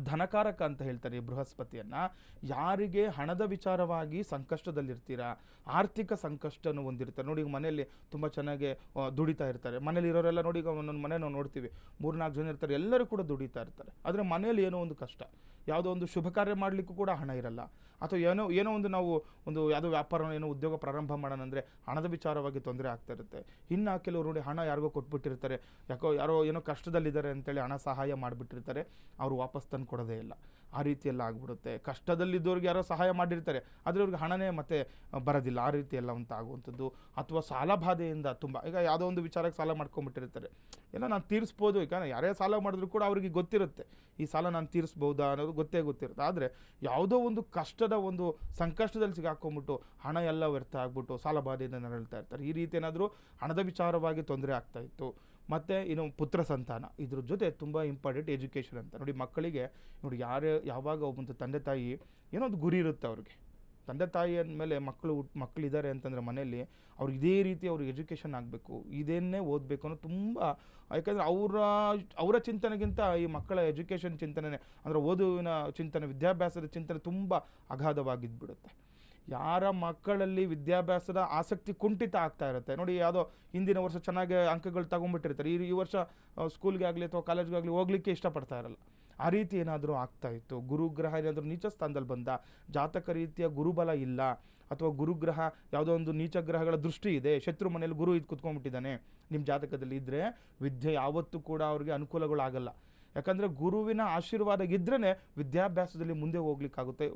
Speaker 2: ಧನಕಾರಕ ಅಂತ ಹೇಳ್ತಾರೆ ಈ ಬೃಹಸ್ಪತಿಯನ್ನು. ಯಾರಿಗೆ ಹಣದ ವಿಚಾರವಾಗಿ ಸಂಕಷ್ಟದಲ್ಲಿರ್ತೀರಾ? ಆರ್ಥಿಕ ಸಂಕಷ್ಟವನ್ನು ಹೊಂದಿರ್ತಾರೆ. ನೋಡಿ, ಮನೆಯಲ್ಲಿ ತುಂಬ ಚೆನ್ನಾಗಿ ದುಡಿತಾ ಇರ್ತಾರೆ. ಮನೇಲಿ ಇರೋರೆಲ್ಲ ನೋಡಿ ಒಂದೊಂದು ಮನೆ ನಾವು ನೋಡ್ತೀವಿ. ಮೂರ್ನಾಲ್ಕು ಜನ ಇರ್ತಾರೆ. ಎಲ್ಲರೂ ಕೂಡ ದುಡಿತಾ ಇರ್ತಾರೆ. ಆದರೆ ಮನೆಯಲ್ಲಿ ಏನೋ ಒಂದು ಕಷ್ಟ. ಯಾವುದೋ ಒಂದು ಶುಭ ಕಾರ್ಯ ಮಾಡಲಿಕ್ಕೂ ಕೂಡ ಹಣ ಇರಲ್ಲ. ಅಥವಾ ಏನೋ ಏನೋ ಒಂದು ನಾವು ಒಂದು ಯಾವುದೋ ವ್ಯಾಪಾರ ಏನೋ ಉದ್ಯೋಗ ಪ್ರಾರಂಭ ಮಾಡೋಣ ಅಂದರೆ ಹಣದ ವಿಚಾರವಾಗಿ ತೊಂದರೆ ಆಗ್ತಾ ಇರುತ್ತೆ. ಇನ್ನು ಕೆಲವರು ನೋಡಿ ಹಣ ಯಾರಿಗೋ ಕೊಟ್ಬಿಟ್ಟಿರ್ತಾರೆ. ಯಾಕೋ, ಯಾರೋ ಏನೋ ಕಷ್ಟದಲ್ಲಿದ್ದಾರೆ ಅಂತೇಳಿ ಹಣ ಸಹಾಯ ಮಾಡಿಬಿಟ್ಟಿರ್ತಾರೆ. ಅವರು ವಾಪಸ್ ತಂದು ಕೊಡೋದೇ ಇಲ್ಲ. ಆ ರೀತಿಯೆಲ್ಲ ಆಗ್ಬಿಡುತ್ತೆ. ಕಷ್ಟದಲ್ಲಿದ್ದವ್ರಿಗೆ ಯಾರೋ ಸಹಾಯ ಮಾಡಿರ್ತಾರೆ, ಆದರೆ ಅವ್ರಿಗೆ ಹಣನೇ ಮತ್ತೆ ಬರೋದಿಲ್ಲ. ಆ ರೀತಿ ಎಲ್ಲ ಅಂತ ಆಗುವಂಥದ್ದು. ಅಥವಾ ಸಾಲ ಬಾಧೆಯಿಂದ ತುಂಬ, ಈಗ ಯಾವುದೋ ಒಂದು ವಿಚಾರಕ್ಕೆ ಸಾಲ ಮಾಡ್ಕೊಂಬಿಟ್ಟಿರ್ತಾರೆ. ಎಲ್ಲ ನಾನು ತೀರಿಸ್ಬೋದು, ಈಗ ಯಾರೇ ಸಾಲ ಮಾಡಿದ್ರು ಕೂಡ ಅವರಿಗೆ ಗೊತ್ತಿರುತ್ತೆ. ಈ ಸಾಲ ನಾನು ತೀರಿಸ್ಬೋದಾ ಅನ್ನೋದು ಗೊತ್ತೇ ಗೊತ್ತಿರುತ್ತೆ. ಆದರೆ ಯಾವುದೋ ಒಂದು ಕಷ್ಟದ ಒಂದು ಸಂಕಷ್ಟದಲ್ಲಿ ಸಿಗಾಕೊಂಬಿಟ್ಟು ಹಣ ಎಲ್ಲ ವ್ಯರ್ಥ ಆಗ್ಬಿಟ್ಟು ಸಾಲ ಬಾಧೆಯಿಂದ ನರಳ್ತಾ ಇರ್ತಾರೆ. ಈ ರೀತಿ ಏನಾದರೂ ಹಣದ ವಿಚಾರವಾಗಿ ತೊಂದರೆ ಆಗ್ತಾ ಇತ್ತು. ಮತ್ತು ಇನ್ನು ಪುತ್ರ ಸಂತಾನ. ಇದ್ರ ಜೊತೆ ತುಂಬ ಇಂಪಾರ್ಟೆಂಟ್ ಎಜುಕೇಷನ್ ಅಂತ. ನೋಡಿ ಮಕ್ಕಳಿಗೆ, ನೋಡಿ ಯಾರು, ಯಾವಾಗ ಒಬ್ಬಂಥ ತಂದೆ ತಾಯಿ, ಏನೋ ಒಂದು ಗುರಿ ಇರುತ್ತೆ ಅವ್ರಿಗೆ. ತಂದೆ ತಾಯಿ ಅಂದಮೇಲೆ ಮಕ್ಕಳು ಮಕ್ಕಳಿದ್ದಾರೆ ಅಂತಂದರೆ ಮನೆಯಲ್ಲಿ ಅವ್ರಿಗೆ ಇದೇ ರೀತಿ ಅವ್ರಿಗೆ ಎಜುಕೇಷನ್ ಆಗಬೇಕು. ಇದನ್ನೇ ಓದಬೇಕು ಅನ್ನೋ ತುಂಬ, ಯಾಕಂದರೆ ಅವರ ಅವರ ಚಿಂತನೆಗಿಂತ ಈ ಮಕ್ಕಳ ಎಜುಕೇಷನ್ ಚಿಂತನೆ ಅಂದರೆ ಓದುವಿನ ಚಿಂತನೆ, ವಿದ್ಯಾಭ್ಯಾಸದ ಚಿಂತನೆ ತುಂಬ ಅಗಾಧವಾಗಿದ್ಬಿಡುತ್ತೆ. ಯಾರ ಮಕ್ಕಳಲ್ಲಿ ವಿದ್ಯಾಭ್ಯಾಸದ ಆಸಕ್ತಿ ಕುಂಠಿತ ಆಗ್ತಾ ಇರುತ್ತೆ. ನೋಡಿ, ಯಾವುದೋ ಹಿಂದಿನ ವರ್ಷ ಚೆನ್ನಾಗಿ ಅಂಕಗಳು ತಗೊಂಡ್ಬಿಟ್ಟಿರ್ತಾರೆ ಈ ಈ ವರ್ಷ ಸ್ಕೂಲ್ಗೆ ಆಗಲಿ ಅಥವಾ ಕಾಲೇಜ್ಗೆ ಆಗಲಿ ಹೋಗ್ಲಿಕ್ಕೆ ಇಷ್ಟಪಡ್ತಾ ಇರಲ್ಲ. ಆ ರೀತಿ ಏನಾದರೂ ಆಗ್ತಾ ಇತ್ತು. ಗುರುಗ್ರಹ ಏನಾದರೂ ನೀಚ ಸ್ಥಾನದಲ್ಲಿ ಬಂದ, ಜಾತಕ ರೀತಿಯ ಗುರುಬಲ ಇಲ್ಲ, ಅಥವಾ ಗುರುಗ್ರಹ ಯಾವುದೋ ಒಂದು ನೀಚ ಗ್ರಹಗಳ ದೃಷ್ಟಿ ಇದೆ, ಶತ್ರು ಮನೆಯಲ್ಲಿ ಗುರು ಇದು ಕುತ್ಕೊಂಡ್ಬಿಟ್ಟಿದ್ದಾನೆ ನಿಮ್ಮ ಜಾತಕದಲ್ಲಿ ಇದ್ದರೆ ವಿದ್ಯೆ ಯಾವತ್ತೂ ಕೂಡ ಅವ್ರಿಗೆ ಅನುಕೂಲಗಳಾಗಲ್ಲ. ಯಾಕಂದರೆ ಗುರುವಿನ ಆಶೀರ್ವಾದ ಇದ್ರೇ ವಿದ್ಯಾಭ್ಯಾಸದಲ್ಲಿ ಮುಂದೆ ಹೋಗ್ಲಿಕ್ಕಾಗುತ್ತೆ.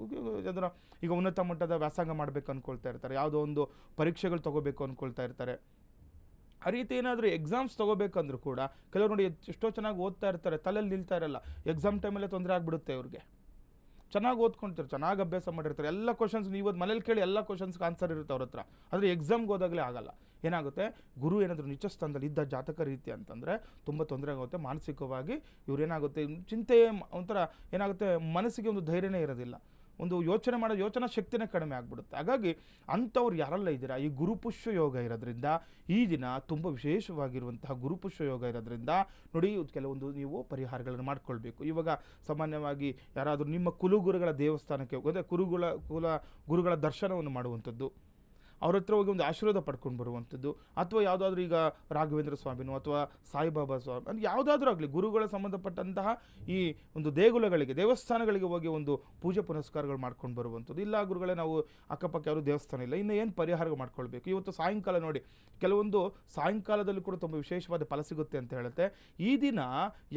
Speaker 2: ಅದರ ಈಗ ಉನ್ನತ ಮಟ್ಟದ ವ್ಯಾಸಂಗ ಮಾಡಬೇಕು ಅಂದ್ಕೊಳ್ತಾ ಇರ್ತಾರೆ. ಯಾವುದೋ ಒಂದು ಪರೀಕ್ಷೆಗಳು ತಗೋಬೇಕು ಅಂದ್ಕೊಳ್ತಾ ಇರ್ತಾರೆ. ಆ ರೀತಿ ಏನಾದರೂ ಎಕ್ಸಾಮ್ಸ್ ತೊಗೋಬೇಕಂದ್ರೂ ಕೂಡ ಕೆಲವರು ನೋಡಿ ಎಷ್ಟೋ ಚೆನ್ನಾಗಿ ಓದ್ತಾ ಇರ್ತಾರೆ ತಲೆಯಲ್ಲಿ ನಿಲ್ತಾ ಇರಲ್ಲ. ಎಕ್ಸಾಮ್ ಟೈಮಲ್ಲೇ ತೊಂದರೆ ಆಗಿಬಿಡುತ್ತೆ ಅವ್ರಿಗೆ ಚೆನ್ನಾಗಿ ಓದ್ಕೊಂತಾರೆ ಚೆನ್ನಾಗಿ ಅಭ್ಯಾಸ ಮಾಡಿರ್ತಾರೆ. ಎಲ್ಲ ಕ್ವಶನ್ಸ್ ನೀವು ಮನೇಲಿ ಕೇಳಿ ಎಲ್ಲ ಕ್ವಶನ್ಸ್ಗೆ ಆನ್ಸರ್ ಇರುತ್ತೆ ಅವ್ರ ಹತ್ರ. ಆದರೆ ಎಕ್ಸಾಮ್ಗೆ ಹೋದಾಗಲೇ ಆಗಲ್ಲ. ಏನಾಗುತ್ತೆ? ಗುರು ಏನಾದರೂ ನಿಜ ಸ್ಥಾನದಲ್ಲಿ ಇದ್ದ ಜಾತಕ ರೀತಿ ಅಂತಂದರೆ ತುಂಬ ತೊಂದರೆ ಆಗುತ್ತೆ. ಮಾನಸಿಕವಾಗಿ ಇವ್ರೇನಾಗುತ್ತೆ ಚಿಂತೆ ಮ- ಒಂಥರ ಏನಾಗುತ್ತೆ? ಮನಸ್ಸಿಗೆ ಒಂದು ಧೈರ್ಯನೇ ಇರೋದಿಲ್ಲ. ಒಂದು ಯೋಚನೆ ಮಾಡೋ ಯೋಚನಾ ಶಕ್ತಿನೇ ಕಡಿಮೆ ಆಗಿಬಿಡುತ್ತೆ. ಹಾಗಾಗಿ ಅಂಥವ್ರು ಯಾರೆಲ್ಲ ಇದ್ದೀರಾ? ಈ ಗುರುಪುಷ್ಯ ಯೋಗ ಇರೋದ್ರಿಂದ, ಈ ದಿನ ತುಂಬ ವಿಶೇಷವಾಗಿರುವಂತಹ ಗುರುಪುಷ್ಯ ಯೋಗ ಇರೋದ್ರಿಂದ ನೋಡಿ ಕೆಲವೊಂದು ನೀವು ಪರಿಹಾರಗಳನ್ನು ಮಾಡ್ಕೊಳ್ಬೇಕು. ಇವಾಗ ಸಾಮಾನ್ಯವಾಗಿ ಯಾರಾದರೂ ನಿಮ್ಮ ಕುಲಗುರುಗಳ ದೇವಸ್ಥಾನಕ್ಕೆ ಹೋಗೋದೇ ಕುರುಗಳ ಕುಲ ಗುರುಗಳ ದರ್ಶನವನ್ನು ಮಾಡುವಂಥದ್ದು. ಅವ್ರ ಹತ್ರ ಹೋಗಿ ಒಂದು ಆಶೀರ್ವಾದ ಪಡ್ಕೊಂಡು ಬರುವಂಥದ್ದು. ಅಥವಾ ಯಾವುದಾದ್ರೂ ಈಗ ರಾಘವೇಂದ್ರ ಸ್ವಾಮಿನೋ ಅಥವಾ ಸಾಯಿಬಾಬಾ ಸ್ವಾಮಿ, ಅಂದರೆ ಯಾವುದಾದ್ರೂ ಆಗಲಿ ಗುರುಗಳ ಸಂಬಂಧಪಟ್ಟಂತಹ ಈ ಒಂದು ದೇಗುಲಗಳಿಗೆ, ದೇವಸ್ಥಾನಗಳಿಗೆ ಹೋಗಿ ಒಂದು ಪೂಜೆ ಪುನಸ್ಕಾರಗಳು ಮಾಡ್ಕೊಂಡು ಬರುವಂಥದ್ದು. ಇಲ್ಲ ಗುರುಗಳೇ, ನಾವು ಅಕ್ಕಪಕ್ಕ ಯಾರು ದೇವಸ್ಥಾನ ಇಲ್ಲ, ಇನ್ನು ಏನು ಪರಿಹಾರ ಮಾಡ್ಕೊಳ್ಬೇಕು? ಇವತ್ತು ಸಾಯಂಕಾಲ ನೋಡಿ, ಕೆಲವೊಂದು ಸಾಯಂಕಾಲದಲ್ಲಿ ಕೂಡ ತುಂಬ ವಿಶೇಷವಾದ ಫಲ ಸಿಗುತ್ತೆ ಅಂತ ಹೇಳುತ್ತೆ. ಈ ದಿನ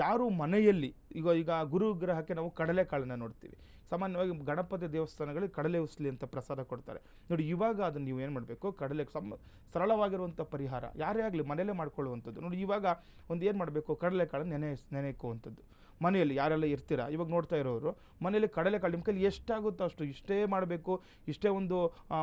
Speaker 2: ಯಾರು ಮನೆಯಲ್ಲಿ, ಈಗ ಈಗ ಗುರುಗ್ರಹಕ್ಕೆ ನಾವು ಕಡಲೆಕಾಳನ್ನ ನೋಡ್ತೀವಿ. ಸಾಮಾನ್ಯವಾಗಿ ಗಣಪತಿ ದೇವಸ್ಥಾನಗಳಿಗೆ ಕಡಲೆ ಉಸ್ಲಿ ಅಂತ ಪ್ರಸಾದ ಕೊಡ್ತಾರೆ. ನೋಡಿ, ಇವಾಗ ಅದನ್ನು ನೀವು ಏನು ಮಾಡಬೇಕು? ಕಡಲೆ ಸಮ ಸರಳವಾಗಿರುವಂಥ ಪರಿಹಾರ. ಯಾರೇ ಆಗಲಿ ಮನೆಯಲ್ಲೇ ಮಾಡ್ಕೊಳ್ಳುವಂಥದ್ದು. ನೋಡಿ, ಇವಾಗ ಒಂದು ಏನು ಮಾಡಬೇಕು? ಕಡಲೆಕಾಳು ನೆನೆ, ನೆನೆಕುವಂಥದ್ದು. ಮನೆಯಲ್ಲಿ ಯಾರೆಲ್ಲ ಇರ್ತೀರಾ? ಇವಾಗ ನೋಡ್ತಾ ಇರೋರು, ಮನೆಯಲ್ಲಿ ಕಡಲೆಕಾಳು ನಿಮ್ಮ ಕೈಲಿ ಎಷ್ಟಾಗುತ್ತೋ ಅಷ್ಟು ಇಷ್ಟೇ ಮಾಡಬೇಕು. ಇಷ್ಟೇ ಒಂದು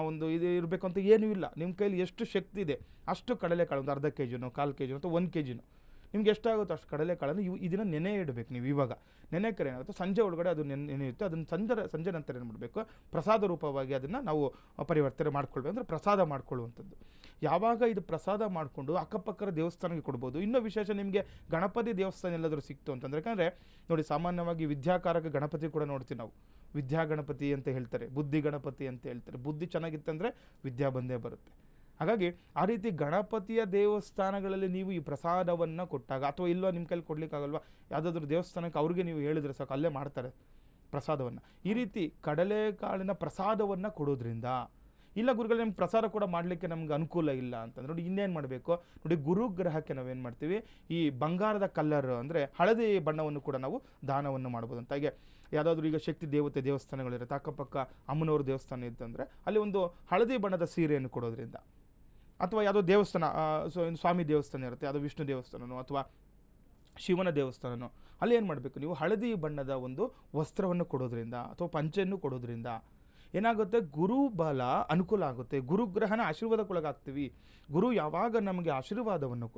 Speaker 2: ಒಂದು ಇದು ಇರಬೇಕು ಅಂತ ಏನೂ ಇಲ್ಲ. ನಿಮ್ಮ ಕೈಲಿ ಎಷ್ಟು ಶಕ್ತಿ ಇದೆ, ಅಷ್ಟು ಕಡಲೆಕಾಳು ಒಂದು ಅರ್ಧ ಕೆ ಜಿನೋ ಕಾಲು ಕೆ ಜಿನೋ ಅಥವಾ ಒಂದು ಕೆ ಜಿನೋ ನಿಮ್ಗೆ ಎಷ್ಟಾಗುತ್ತೋ ಅಷ್ಟು ಕಡಲೆಕಾಳನ್ನು ಇವು ಇದನ್ನು ನೆನೆ ಇಡಬೇಕು ನೀವು ಇವಾಗ. ನೆನೆಕರೆ ಏನಾಗುತ್ತೆ ಸಂಜೆ ಒಳಗಡೆ ಅದು ನೆನೆ ನೆನೆಯುತ್ತೆ. ಅದನ್ನು ಸಂಜೆ ಸಂಜೆ ನಂತರ ಏನು ಮಾಡಬೇಕು? ಪ್ರಸಾದ ರೂಪವಾಗಿ ಅದನ್ನು ನಾವು ಪರಿವರ್ತನೆ ಮಾಡ್ಕೊಳ್ಬೇಕು. ಅಂದರೆ ಪ್ರಸಾದ ಮಾಡ್ಕೊಳ್ಳುವಂಥದ್ದು. ಯಾವಾಗ ಇದು ಪ್ರಸಾದ ಮಾಡಿಕೊಂಡು ಅಕ್ಕಪಕ್ಕದ ದೇವಸ್ಥಾನಕ್ಕೆ ಕೊಡ್ಬೋದು? ಇನ್ನೂ ವಿಶೇಷ ನಿಮಗೆ ಗಣಪತಿ ದೇವಸ್ಥಾನ ಎಲ್ಲಾದರೂ ಸಿಕ್ತು ಅಂತಂದ್ರೆ, ಯಾಕಂದರೆ ನೋಡಿ ಸಾಮಾನ್ಯವಾಗಿ ವಿದ್ಯಾಕಾರಕ ಗಣಪತಿ ಕೂಡ ನೋಡ್ತೀವಿ ನಾವು. ವಿದ್ಯಾ ಗಣಪತಿ ಅಂತ ಹೇಳ್ತಾರೆ, ಬುದ್ಧಿ ಗಣಪತಿ ಅಂತ ಹೇಳ್ತಾರೆ. ಬುದ್ಧಿ ಚೆನ್ನಾಗಿತ್ತಂದರೆ ವಿದ್ಯಾ ಬಂದೇ ಬರುತ್ತೆ. ಹಾಗಾಗಿ ಆ ರೀತಿ ಗಣಪತಿಯ ದೇವಸ್ಥಾನಗಳಲ್ಲಿ ನೀವು ಈ ಪ್ರಸಾದವನ್ನು ಕೊಟ್ಟಾಗ ಅಥವಾ ಇಲ್ಲೋ ನಿಮ್ಮ ಕೈಲಿ ಕೊಡ್ಲಿಕ್ಕಾಗಲ್ವಾ? ಯಾವುದಾದ್ರೂ ದೇವಸ್ಥಾನಕ್ಕೆ ಅವ್ರಿಗೆ ನೀವು ಹೇಳಿದ್ರೆ ಸಾಕು, ಅಲ್ಲೇ ಮಾಡ್ತಾರೆ ಪ್ರಸಾದವನ್ನು. ಈ ರೀತಿ ಕಡಲೆಕಾಳಿನ ಪ್ರಸಾದವನ್ನು ಕೊಡೋದ್ರಿಂದ, ಇಲ್ಲ ಗುರುಗಳು ನಿಮ್ಗೆ ಪ್ರಸಾದ ಕೂಡ ಮಾಡಲಿಕ್ಕೆ ನಮ್ಗೆ ಅನುಕೂಲ ಇಲ್ಲ ಅಂತಂದ್ರೆ ನೋಡಿ ಇನ್ನೇನು ಮಾಡಬೇಕು? ನೋಡಿ ಗುರುಗ್ರಹಕ್ಕೆ ನಾವೇನು ಮಾಡ್ತೀವಿ? ಈ ಬಂಗಾರದ ಕಲ್ಲರ್ ಅಂದರೆ ಹಳದಿ ಬಣ್ಣವನ್ನು ಕೂಡ ನಾವು ದಾನವನ್ನು ಮಾಡ್ಬೋದು ಅಂತ. ಹಾಗೆ ಯಾವುದಾದ್ರೂ ಈಗ ಶಕ್ತಿ ದೇವತೆ ದೇವಸ್ಥಾನಗಳಿರುತ್ತೆ, ಅಕ್ಕಪಕ್ಕ ಅಮ್ಮನವ್ರ ದೇವಸ್ಥಾನ ಇತ್ತಂದರೆ ಅಲ್ಲಿ ಒಂದು ಹಳದಿ ಬಣ್ಣದ ಸೀರೆಯನ್ನು ಕೊಡೋದ್ರಿಂದ. ಅಥವಾ ಯಾವುದೋ ದೇವಸ್ಥಾನ ಸೊ ಸ್ವಾಮಿ ದೇವಸ್ಥಾನ ಇರುತ್ತೆ, ಯಾವುದೋ ವಿಷ್ಣು ದೇವಸ್ಥಾನನೋ ಅಥವಾ ಶಿವನ ದೇವಸ್ಥಾನನೋ, ಅಲ್ಲಿ ಏನು ಮಾಡಬೇಕು? ನೀವು ಹಳದಿ ಬಣ್ಣದ ಒಂದು ವಸ್ತ್ರವನ್ನು ಕೊಡೋದ್ರಿಂದ ಅಥವಾ ಪಂಚೆಯನ್ನು ಕೊಡೋದ್ರಿಂದ ಏನಾಗುತ್ತೆ? ಗುರು ಬಲ ಅನುಕೂಲ ಆಗುತ್ತೆ. ಗುರುಗ್ರಹನ ಆಶೀರ್ವಾದಕ್ಕೊಳಗಾಗ್ತೀವಿ. ಗುರು ಯಾವಾಗ ನಮಗೆ ಆಶೀರ್ವಾದವನ್ನು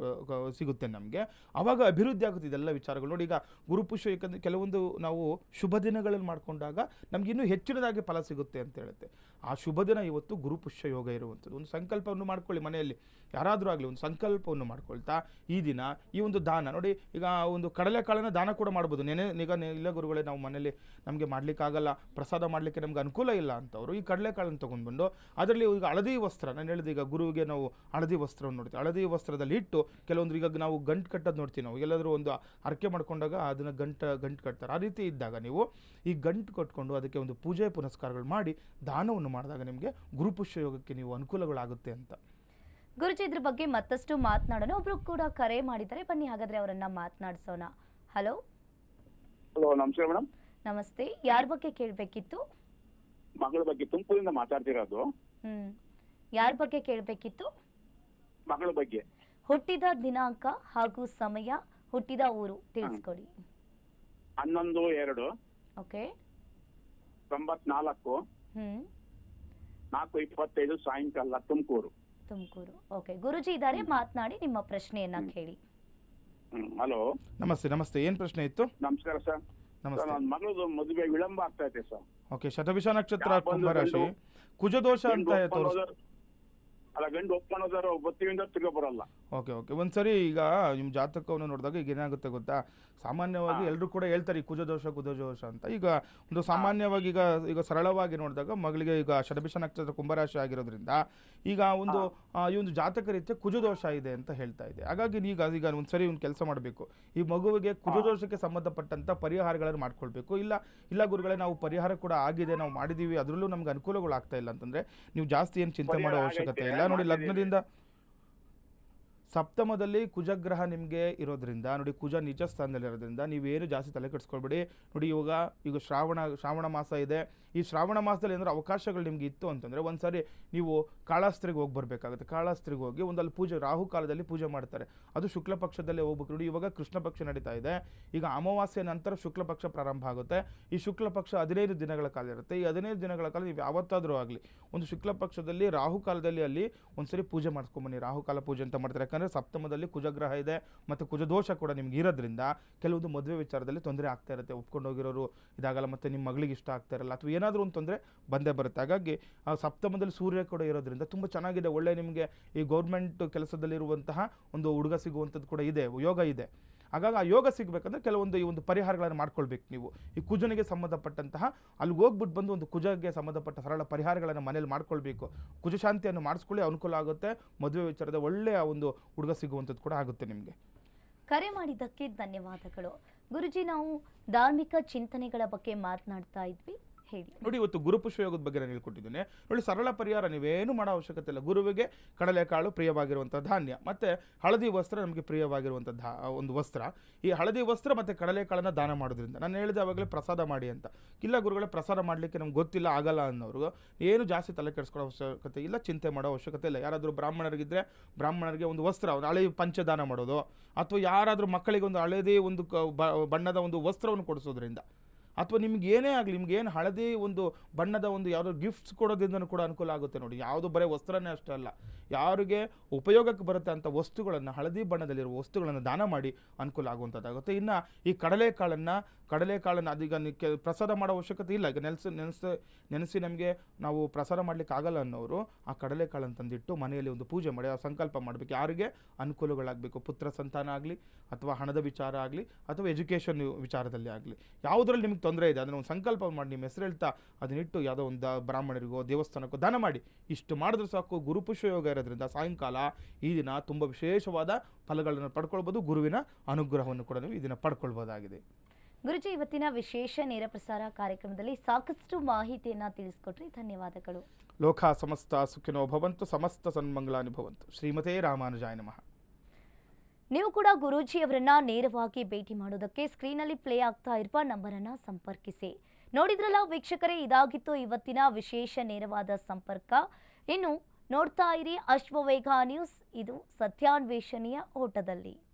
Speaker 2: ಸಿಗುತ್ತೆ ನಮಗೆ ಆವಾಗ ಅಭಿವೃದ್ಧಿ ಆಗುತ್ತೆ ಇದೆಲ್ಲ ವಿಚಾರಗಳು. ನೋಡಿ ಈಗ ಗುರುಪುಷ್ಪ ಏಕೆಂದರೆ ಕೆಲವೊಂದು ನಾವು ಶುಭ ದಿನಗಳಲ್ಲಿ ಮಾಡಿಕೊಂಡಾಗ ನಮ್ಗೆ ಇನ್ನೂ ಹೆಚ್ಚಿನದಾಗಿ ಫಲ ಸಿಗುತ್ತೆ ಅಂತ ಹೇಳುತ್ತೆ. ಆ ಶುಭ ದಿನ ಇವತ್ತು ಗುರುಪುಷ್ಯ ಯೋಗ ಇರುವಂಥದ್ದು. ಒಂದು ಸಂಕಲ್ಪವನ್ನು ಮಾಡ್ಕೊಳ್ಳಿ ಮನೆಯಲ್ಲಿ. ಯಾರಾದರೂ ಆಗಲಿ ಒಂದು ಸಂಕಲ್ಪವನ್ನು ಮಾಡ್ಕೊಳ್ತಾ ಈ ದಿನ ಈ ಒಂದು ದಾನ. ನೋಡಿ ಈಗ ಒಂದು ಕಡಲೆಕಾಳನ್ನ ದಾನ ಕೂಡ ಮಾಡ್ಬೋದು. ನೆನೆ ಈಗ ಇಲ್ಲ ಗುರುಗಳೇ ನಾವು ಮನೇಲಿ ನಮಗೆ ಮಾಡಲಿಕ್ಕಾಗಲ್ಲ. ಪ್ರಸಾದ ಮಾಡಲಿಕ್ಕೆ ನಮ್ಗೆ ಅನುಕೂಲ ಇಲ್ಲ. ಅಂತವರು ಈ ಕಡಲೆಕಾಳನ್ನು ತೊಗೊಂಡ್ಬಂದು ಅದರಲ್ಲಿ ಈಗ ಹಳದಿ ವಸ್ತ್ರ ನಾನು ಹೇಳಿದೆ ಈಗ ಗುರುವಿಗೆ ನಾವು ಹಳದಿ ವಸ್ತ್ರವನ್ನು ನೋಡ್ತೀವಿ. ಹಳದಿ ವಸ್ತ್ರದಲ್ಲಿ ಇಟ್ಟು ಕೆಲವೊಂದು ಈಗ ನಾವು ಗಂಟು ಕಟ್ಟೋದು ನೋಡ್ತೀವಿ ನಾವು. ಎಲ್ಲಾದರೂ ಒಂದು ಅರಕೆ ಮಾಡ್ಕೊಂಡಾಗ ಅದನ್ನು ಗಂಟ ಗಂಟು ಕಟ್ತಾರೆ. ಆ ರೀತಿ ಇದ್ದಾಗ ನೀವು ಈ ಗಂಟು ಕಟ್ಕೊಂಡು ಅದಕ್ಕೆ ಒಂದು ಪೂಜೆ ಪುನಸ್ಕಾರಗಳು ಮಾಡಿ ದಾನವನ್ನು ಮಾಡಿದಾಗ ನಿಮಗೆ ಗುರುಪುಷ್ಯ ಯೋಗಕ್ಕೆ ನೀವು ಅನುಕೂಲಗಳಾಗುತ್ತೆ ಅಂತ.
Speaker 1: ಗುರುಜಿ ಇದ್ರ ಬಗ್ಗೆ ಮತ್ತಷ್ಟು ಮಾತನಾಡೋಣ. ಒಬ್ರು ಕೂಡ ಕರೆ ಮಾಡಿದ್ದಾರೆ. ಬನ್ನಿ ಹಾಗಾದ್ರೆ ಅವರನ್ನ ಮಾತನಾಡಿಸೋಣ. ಹಲೋ.
Speaker 3: ಹಲೋ ನಮಸ್ಕಾರ ಮೇಡಮ್.
Speaker 1: ನಮಸ್ತೆ. ಯಾರ ಬಗ್ಗೆ ಕೇಳಬೇಕಿತ್ತು?
Speaker 3: ಮಗಳ ಬಗ್ಗೆ ತುಮಕೂರಿಂದ ಮಾತಾಡ್ತಿರೋದು.
Speaker 1: ಯಾರ್ ಯಾರ ಬಗ್ಗೆ ಕೇಳಬೇಕಿತ್ತು?
Speaker 3: ಮಗಳ ಬಗ್ಗೆ.
Speaker 1: ಹುಟ್ಟಿದ ದಿನಾಂಕ ಹಾಗೂ ಸಮಯ ಹುಟ್ಟಿದ ಊರು ತಿಳಿಸ್ಕೊಡಿ.
Speaker 3: ಹನ್ನೊಂದು ಎರಡು.
Speaker 1: ಓಕೆ.
Speaker 3: ತೊಂಬತ್ನಾಲ್ಕು.
Speaker 1: ಹ್ಮ್.
Speaker 3: ನಾಲ್ಕು ಇಪ್ಪತ್ತೈದು ಸಾಯಂಕಾಲ ತುಮಕೂರು.
Speaker 1: ತುಮಕೂರು. ಓಕೆ. ಗುರುಜಿ ಇದ್ದಾರೆ ಮಾತನಾಡಿ ನಿಮ್ಮ ಪ್ರಶ್ನೆಯನ್ನ ಕೇಳಿ.
Speaker 3: ಹಲೋ.
Speaker 2: ನಮಸ್ತೆ ನಮಸ್ತೆ. ಏನ್ ಪ್ರಶ್ನೆ ಇತ್ತು?
Speaker 3: ನಮಸ್ಕಾರ ಸರ್. ಸರ್
Speaker 2: ನಮಸ್ತೆ.
Speaker 3: ನನ್ನ ಮಗಳದು ಮದುವೆ ವಿಳಂಬ ಆಗ್ತಾ ಇದೆ ಸರ್.
Speaker 2: ಓಕೆ ಶತಭಿಷ ನಕ್ಷತ್ರ
Speaker 3: ಕುಂಭ ಬಂದು
Speaker 2: ಕುಂಭರಾಶಿ
Speaker 3: ಗಂಡು?
Speaker 2: ಕುಜದೋಷ ಅಂತ
Speaker 3: ಗಂಡು
Speaker 2: ತೋರಿಸ್
Speaker 3: ಒಪ್ಕೊಳ್ಳೋದಾರ- ಅಲ್ಲ ಗಂಡು ಒಪ್ಕೊಳ್ಳೋದಾರ ಬತ್ತಿಯಿಂದ ತಿರ್ಗೋ ಬರಲ್ಲ
Speaker 2: ಓಕೆ ಓಕೆ. ಒಂದು ಸರಿ ಈಗ ನಿಮ್ಮ ಜಾತಕವನ್ನು ನೋಡಿದಾಗ ಈಗ ಏನಾಗುತ್ತೆ ಗೊತ್ತಾ? ಸಾಮಾನ್ಯವಾಗಿ ಎಲ್ಲರೂ ಕೂಡ ಹೇಳ್ತಾರೆ ಈ ಕುಜದೋಷ ಕುಜದೋಷ ಅಂತ. ಈಗ ಒಂದು ಸಾಮಾನ್ಯವಾಗಿ ಈಗ ಈಗ ಸರಳವಾಗಿ ನೋಡಿದಾಗ ಮಗಳಿಗೆ ಈಗ ಶತಭಿಷ ನಕ್ಷತ್ರ ಕುಂಭರಾಶಿ ಆಗಿರೋದ್ರಿಂದ ಈಗ ಒಂದು ಈ ಒಂದು ಜಾತಕ ರೀತಿಯ ಕುಜದೋಷ ಇದೆ ಅಂತ ಹೇಳ್ತಾ ಇದೆ. ಹಾಗಾಗಿ ಈಗ ಈಗ ಒಂದು ಸರಿ ಒಂದು ಕೆಲಸ ಮಾಡಬೇಕು. ಈ ಮಗುವಿಗೆ ಕುಜದೋಷಕ್ಕೆ ಸಂಬಂಧಪಟ್ಟಂಥ ಪರಿಹಾರಗಳನ್ನು ಮಾಡ್ಕೊಳ್ಬೇಕು. ಇಲ್ಲ ಇಲ್ಲ ಗುರುಗಳೇ ನಾವು ಪರಿಹಾರ ಕೂಡ ಆಗಿದೆ ನಾವು ಮಾಡಿದ್ದೀವಿ ಅದರಲ್ಲೂ ನಮ್ಗೆ ಅನುಕೂಲಗಳು ಆಗ್ತಾ ಇಲ್ಲ ಅಂತಂದ್ರೆ ನೀವು ಜಾಸ್ತಿ ಏನು ಚಿಂತೆ ಮಾಡೋ ಅವಶ್ಯಕತೆ ಇಲ್ಲ. ನೋಡಿ ಲಗ್ನದಿಂದ ಸಪ್ತಮದಲ್ಲಿ ಕುಜಗ್ರಹ ನಿಮಗೆ ಇರೋದ್ರಿಂದ, ನೋಡಿ ಕುಜ ನಿಜ ಸ್ಥಾನದಲ್ಲಿರೋದ್ರಿಂದ ನೀವೇನು ಜಾಸ್ತಿ ತಲೆ ಕೆಡಿಸ್ಕೊಳ್ಬೇಡಿ. ನೋಡಿ ಇವಾಗ, ಈಗ ಶ್ರಾವಣ ಶ್ರಾವಣ ಮಾಸ ಇದೆ. ಈ ಶ್ರಾವಣ ಮಾಸದಲ್ಲಿ ಏನಾದ್ರು ಅವಕಾಶಗಳು ನಿಮಗೆ ಇತ್ತು ಅಂತಂದರೆ ಒಂದು ಸಾರಿ ನೀವು ಕಾಳಾಸ್ತ್ರಿಗೆ ಹೋಗಿ ಬರಬೇಕಾಗುತ್ತೆ. ಕಾಳಾಸ್ತ್ರಿಗೆ ಹೋಗಿ ಒಂದಲ್ಲಿ ಪೂಜೆ, ರಾಹು ಕಾಲದಲ್ಲಿ ಪೂಜೆ ಮಾಡ್ತಾರೆ. ಅದು ಶುಕ್ಲ ಪಕ್ಷದಲ್ಲೇ ಹೋಗ್ಬೇಕು ನೋಡಿ, ಇವಾಗ ಕೃಷ್ಣ ಪಕ್ಷ ನಡೀತಾ ಇದೆ. ಈಗ ಅಮಾವಾಸ್ಯೆ ನಂತರ ಶುಕ್ಲ ಪಕ್ಷ ಪ್ರಾರಂಭ ಆಗುತ್ತೆ. ಈ ಶುಕ್ಲ ಪಕ್ಷ ಹದಿನೈದು ದಿನಗಳ ಕಾಲ ಇರುತ್ತೆ. ಈ ಹದಿನೈದು ದಿನಗಳ ಕಾಲ ನೀವು ಯಾವತ್ತಾದರೂ ಆಗಲಿ, ಒಂದು ಶುಕ್ಲ ಪಕ್ಷದಲ್ಲಿ, ರಾಹು ಕಾಲದಲ್ಲಿ ಅಲ್ಲಿ ಒಂದ್ಸರಿ ಪೂಜೆ ಮಾಡ್ಕೊಂಬನ್ನಿ, ರಾಹು ಕಾಲ ಪೂಜೆ ಅಂತ ಮಾಡ್ತಾರೆ. ಯಾಕಂದರೆ ಸಪ್ತಮದಲ್ಲಿ ಕುಜಗ್ರಹ ಇದೆ ಮತ್ತು ಕುಜದೋಷ ಕೂಡ ನಿಮ್ಗೆ ಇರೋದ್ರಿಂದ ಕೆಲವೊಂದು ಮದುವೆ ವಿಚಾರದಲ್ಲಿ ತೊಂದರೆ ಆಗ್ತಾ ಇರುತ್ತೆ. ಒಪ್ಕೊಂಡು ಹೋಗಿರೋರು ಇದಾಗಲ್ಲ, ಮತ್ತು ನಿಮ್ಮ ಮಗಳಿಗೆ ಇಷ್ಟ ಆಗ್ತಾ ಇರಲ್ಲ, ಅಥವಾ ಏನಾದರೂ ಒಂದು ತೊಂದರೆ ಬಂದೇ ಬರುತ್ತೆ. ಹಾಗಾಗಿ ಆ ಸಪ್ತಮದಲ್ಲಿ ಸೂರ್ಯ ಕೂಡ ಇರೋದ್ರಿಂದ ತುಂಬ ಚೆನ್ನಾಗಿದೆ. ಒಳ್ಳೆ ನಿಮಗೆ ಈ ಗೌರ್ಮೆಂಟ್ ಕೆಲಸದಲ್ಲಿರುವಂತಹ ಒಂದು ಹುಡುಗ ಸಿಗುವಂಥದ್ದು ಕೂಡ ಇದೆ, ಯೋಗ ಇದೆ. ಹಾಗಾಗಿ ಆ ಯೋಗ ಸಿಗಬೇಕಂದ್ರೆ ಕೆಲವೊಂದು ಈ ಒಂದು ಪರಿಹಾರಗಳನ್ನು ಮಾಡ್ಕೊಳ್ಬೇಕು ನೀವು. ಈ ಕುಜನಿಗೆ ಸಂಬಂಧಪಟ್ಟಂತಹ ಅಲ್ಲಿ ಹೋಗ್ಬಿಟ್ಟು ಬಂದು ಒಂದು ಕುಜಗೆ ಸಂಬಂಧಪಟ್ಟ ಸರಳ ಪರಿಹಾರಗಳನ್ನು ಮನೇಲಿ ಮಾಡ್ಕೊಳ್ಬೇಕು. ಕುಜಶಾಂತಿಯನ್ನು ಮಾಡಿಸ್ಕೊಳ್ಳಿ, ಅನುಕೂಲ ಆಗುತ್ತೆ. ಮದುವೆ ವಿಚಾರದ ಒಳ್ಳೆಯ ಒಂದು ಹುಡುಗ ಸಿಗುವಂಥದ್ದು ಕೂಡ ಆಗುತ್ತೆ ನಿಮಗೆ.
Speaker 1: ಕರೆ ಮಾಡಿದ್ದಕ್ಕೆ ಧನ್ಯವಾದಗಳು. ಗುರುಜಿ, ನಾವು ಧಾರ್ಮಿಕ ಚಿಂತನೆಗಳ ಬಗ್ಗೆ ಮಾತನಾಡ್ತಾ ಇದ್ವಿ.
Speaker 2: ನೋಡಿ, ಇವತ್ತು ಗುರುಪುಷ್ಪ ಯೋಗದ ಬಗ್ಗೆ ನಾನು ಹೇಳ್ಕೊಟ್ಟಿದ್ದೇನೆ. ನೋಡಿ, ಸರಳ ಪರಿಹಾರ ನೀವೇನು ಮಾಡೋ ಅವಶ್ಯಕತೆ ಇಲ್ಲ. ಗುರುವಿಗೆ ಕಡಲೆಕಾಳು ಪ್ರಿಯವಾಗಿರುವಂಥ ಧಾನ್ಯ, ಮತ್ತು ಹಳದಿ ವಸ್ತ್ರ ನಮಗೆ ಪ್ರಿಯವಾಗಿರುವಂಥ ಧಾ ಒಂದು ವಸ್ತ್ರ. ಈ ಹಳದಿ ವಸ್ತ್ರ ಮತ್ತು ಕಡಲೆಕಾಳನ್ನ ದಾನ ಮಾಡೋದ್ರಿಂದ, ನಾನು ಹೇಳಿದೆ ಅವಾಗಲೇ ಪ್ರಸಾದ ಮಾಡಿ ಅಂತ. ಇಲ್ಲ ಗುರುಗಳೇ, ಪ್ರಸಾದ ಮಾಡಲಿಕ್ಕೆ ನಮ್ಗೆ ಗೊತ್ತಿಲ್ಲ, ಆಗಲ್ಲ ಅನ್ನೋರು. ಏನು ಜಾಸ್ತಿ ತಲೆ ಕೆಡಿಸ್ಕೊಳ್ಳೋ ಅವಶ್ಯಕತೆ ಇಲ್ಲ, ಚಿಂತೆ ಮಾಡೋ ಅವಶ್ಯಕತೆ ಇಲ್ಲ. ಯಾರಾದರೂ ಬ್ರಾಹ್ಮಣರಿಗಿದ್ರೆ ಬ್ರಾಹ್ಮಣರಿಗೆ ಒಂದು ವಸ್ತ್ರ, ಒಂದು ಹಳೆ ಪಂಚದಾನ ಮಾಡೋದು. ಅಥವಾ ಯಾರಾದರೂ ಮಕ್ಕಳಿಗೆ ಒಂದು ಹಳದಿ ಒಂದು ಬಣ್ಣದ ಒಂದು ವಸ್ತ್ರವನ್ನು ಕೊಡಿಸೋದ್ರಿಂದ. ಅಥವಾ ನಿಮ್ಗೆ ಏನೇ ಆಗಲಿ, ನಿಮ್ಗೆ ಏನು ಹಳದಿ ಒಂದು ಬಣ್ಣದ ಒಂದು ಯಾವುದೋ ಗಿಫ್ಟ್ಸ್ ಕೊಡೋದ್ರಿಂದನೂ ಕೂಡ ಅನುಕೂಲ ಆಗುತ್ತೆ ನೋಡಿ. ಯಾವುದು ಬರೀ ವಸ್ತ್ರನೇ ಅಷ್ಟೇ ಅಲ್ಲ. ಯಾರಿಗೆ ಉಪಯೋಗಕ್ಕೆ ಬರುತ್ತೆ ಅಂತ ವಸ್ತುಗಳನ್ನು, ಹಳದಿ ಬಣ್ಣದಲ್ಲಿರುವ ವಸ್ತುಗಳನ್ನು ದಾನ ಮಾಡಿ ಅನುಕೂಲ ಆಗುವಂಥದ್ದಾಗುತ್ತೆ. ಇನ್ನು ಈ ಕಡಲೆಕಾಳನ್ನು ಕಡಲೆಕಾಳನ್ನು ಅದೀಗ ಕೆ- ಪ್ರಸಾದ ಮಾಡೋ ಅವಶ್ಯಕತೆ ಇಲ್ಲ. ಈಗ ನೆನೆಸಿ ನೆನೆಸಿ ನೆನೆಸಿ ನಮಗೆ ನಾವು ಪ್ರಸಾರ ಮಾಡಲಿಕ್ಕೆ ಆಗಲ್ಲ ಅನ್ನೋರು ಆ ಕಡಲೆಕಾಳನ್ನು ತಂದಿಟ್ಟು ಮನೆಯಲ್ಲಿ ಒಂದು ಪೂಜೆ ಮಾಡಿ, ಆ ಸಂಕಲ್ಪ ಮಾಡಬೇಕು. ಯಾರಿಗೆ? ಅನುಕೂಲಗಳಾಗಬೇಕು. ಪುತ್ರ ಸಂತಾನ ಆಗಲಿ ಅಥವಾ ಹಣದ ವಿಚಾರ ಆಗಲಿ ಅಥವಾ ಎಜುಕೇಷನ್ ವಿಚಾರದಲ್ಲಿ ಆಗಲಿ. ಯಾವುದರಲ್ಲಿ ನಿಮ್ಗೆ ತೊಂದರೆ ಇದೆ? ಅದನ್ನು ಒಂದು ಸಂಕಲ್ಪ ಮಾಡಿ, ನಿಮ್ಮ ಹೆಸರು ಹೇಳ್ತಾ ಅದನ್ನಿಟ್ಟು ಯಾವುದೋ ಒಂದು ಬ್ರಾಹ್ಮಣರಿಗೋ, ದೇವಸ್ಥಾನಕ್ಕೋ ದಾನ ಮಾಡಿ. ಇಷ್ಟು ಮಾಡಿದ್ರೆ ಸಾಕು. ಗುರುಪುಷ್ಯ ಯೋಗ ಇರೋದ್ರಿಂದ ಸಾಯಂಕಾಲ ಈ ದಿನ ತುಂಬ ವಿಶೇಷವಾದ ಫಲಗಳನ್ನು ಪಡ್ಕೊಳ್ಬೋದು. ಗುರುವಿನ ಅನುಗ್ರಹವನ್ನು ಕೂಡ ನೀವು ಈ ದಿನ ಪಡ್ಕೊಳ್ಬೋದಾಗಿದೆ.
Speaker 1: ಗುರುಜಿ ಇವತ್ತಿನ ವಿಶೇಷ ನೇರ ಪ್ರಸಾರ ಕಾರ್ಯಕ್ರಮದಲ್ಲಿ ಸಾಕಷ್ಟು ಮಾಹಿತಿಯನ್ನು ತಿಳಿಸ್ಕೊಟ್ರಿ. ಧನ್ಯವಾದಗಳು.
Speaker 2: ಲೋಕ ಸಮಸ್ತ ಸುಖಿನೋ ಭವಂತು ಸಮಸ್ತ ಸನ್ಮಂಗಳಾನಿ ಭವಂತು. ಶ್ರೀಮತೇ ರಾಮಾನುಜಾಯ ನಮಃ.
Speaker 1: ನೀವು ಕೂಡ ಗುರೂಜಿಯವರನ್ನ ನೇರವಾಗಿ ಭೇಟಿ ಮಾಡೋದಕ್ಕೆ ಸ್ಕ್ರೀನಲ್ಲಿ ಪ್ಲೇ ಆಗ್ತಾ ಇರುವ ನಂಬರನ್ನ ಸಂಪರ್ಕಿಸಿ. ನೋಡಿದ್ರಲ್ಲ ವೀಕ್ಷಕರೇ ಇದಾಗಿತ್ತು ಇವತ್ತಿನ ವಿಶೇಷ ನೇರವಾದ ಸಂಪರ್ಕ. ಇನ್ನು ನೋಡ್ತಾ ಇರಿ ಅಶ್ವವೇಗ ನ್ಯೂಸ್. ಇದು ಸತ್ಯಾನ್ವೇಷಣೆಯ ಓಟದಲ್ಲಿ.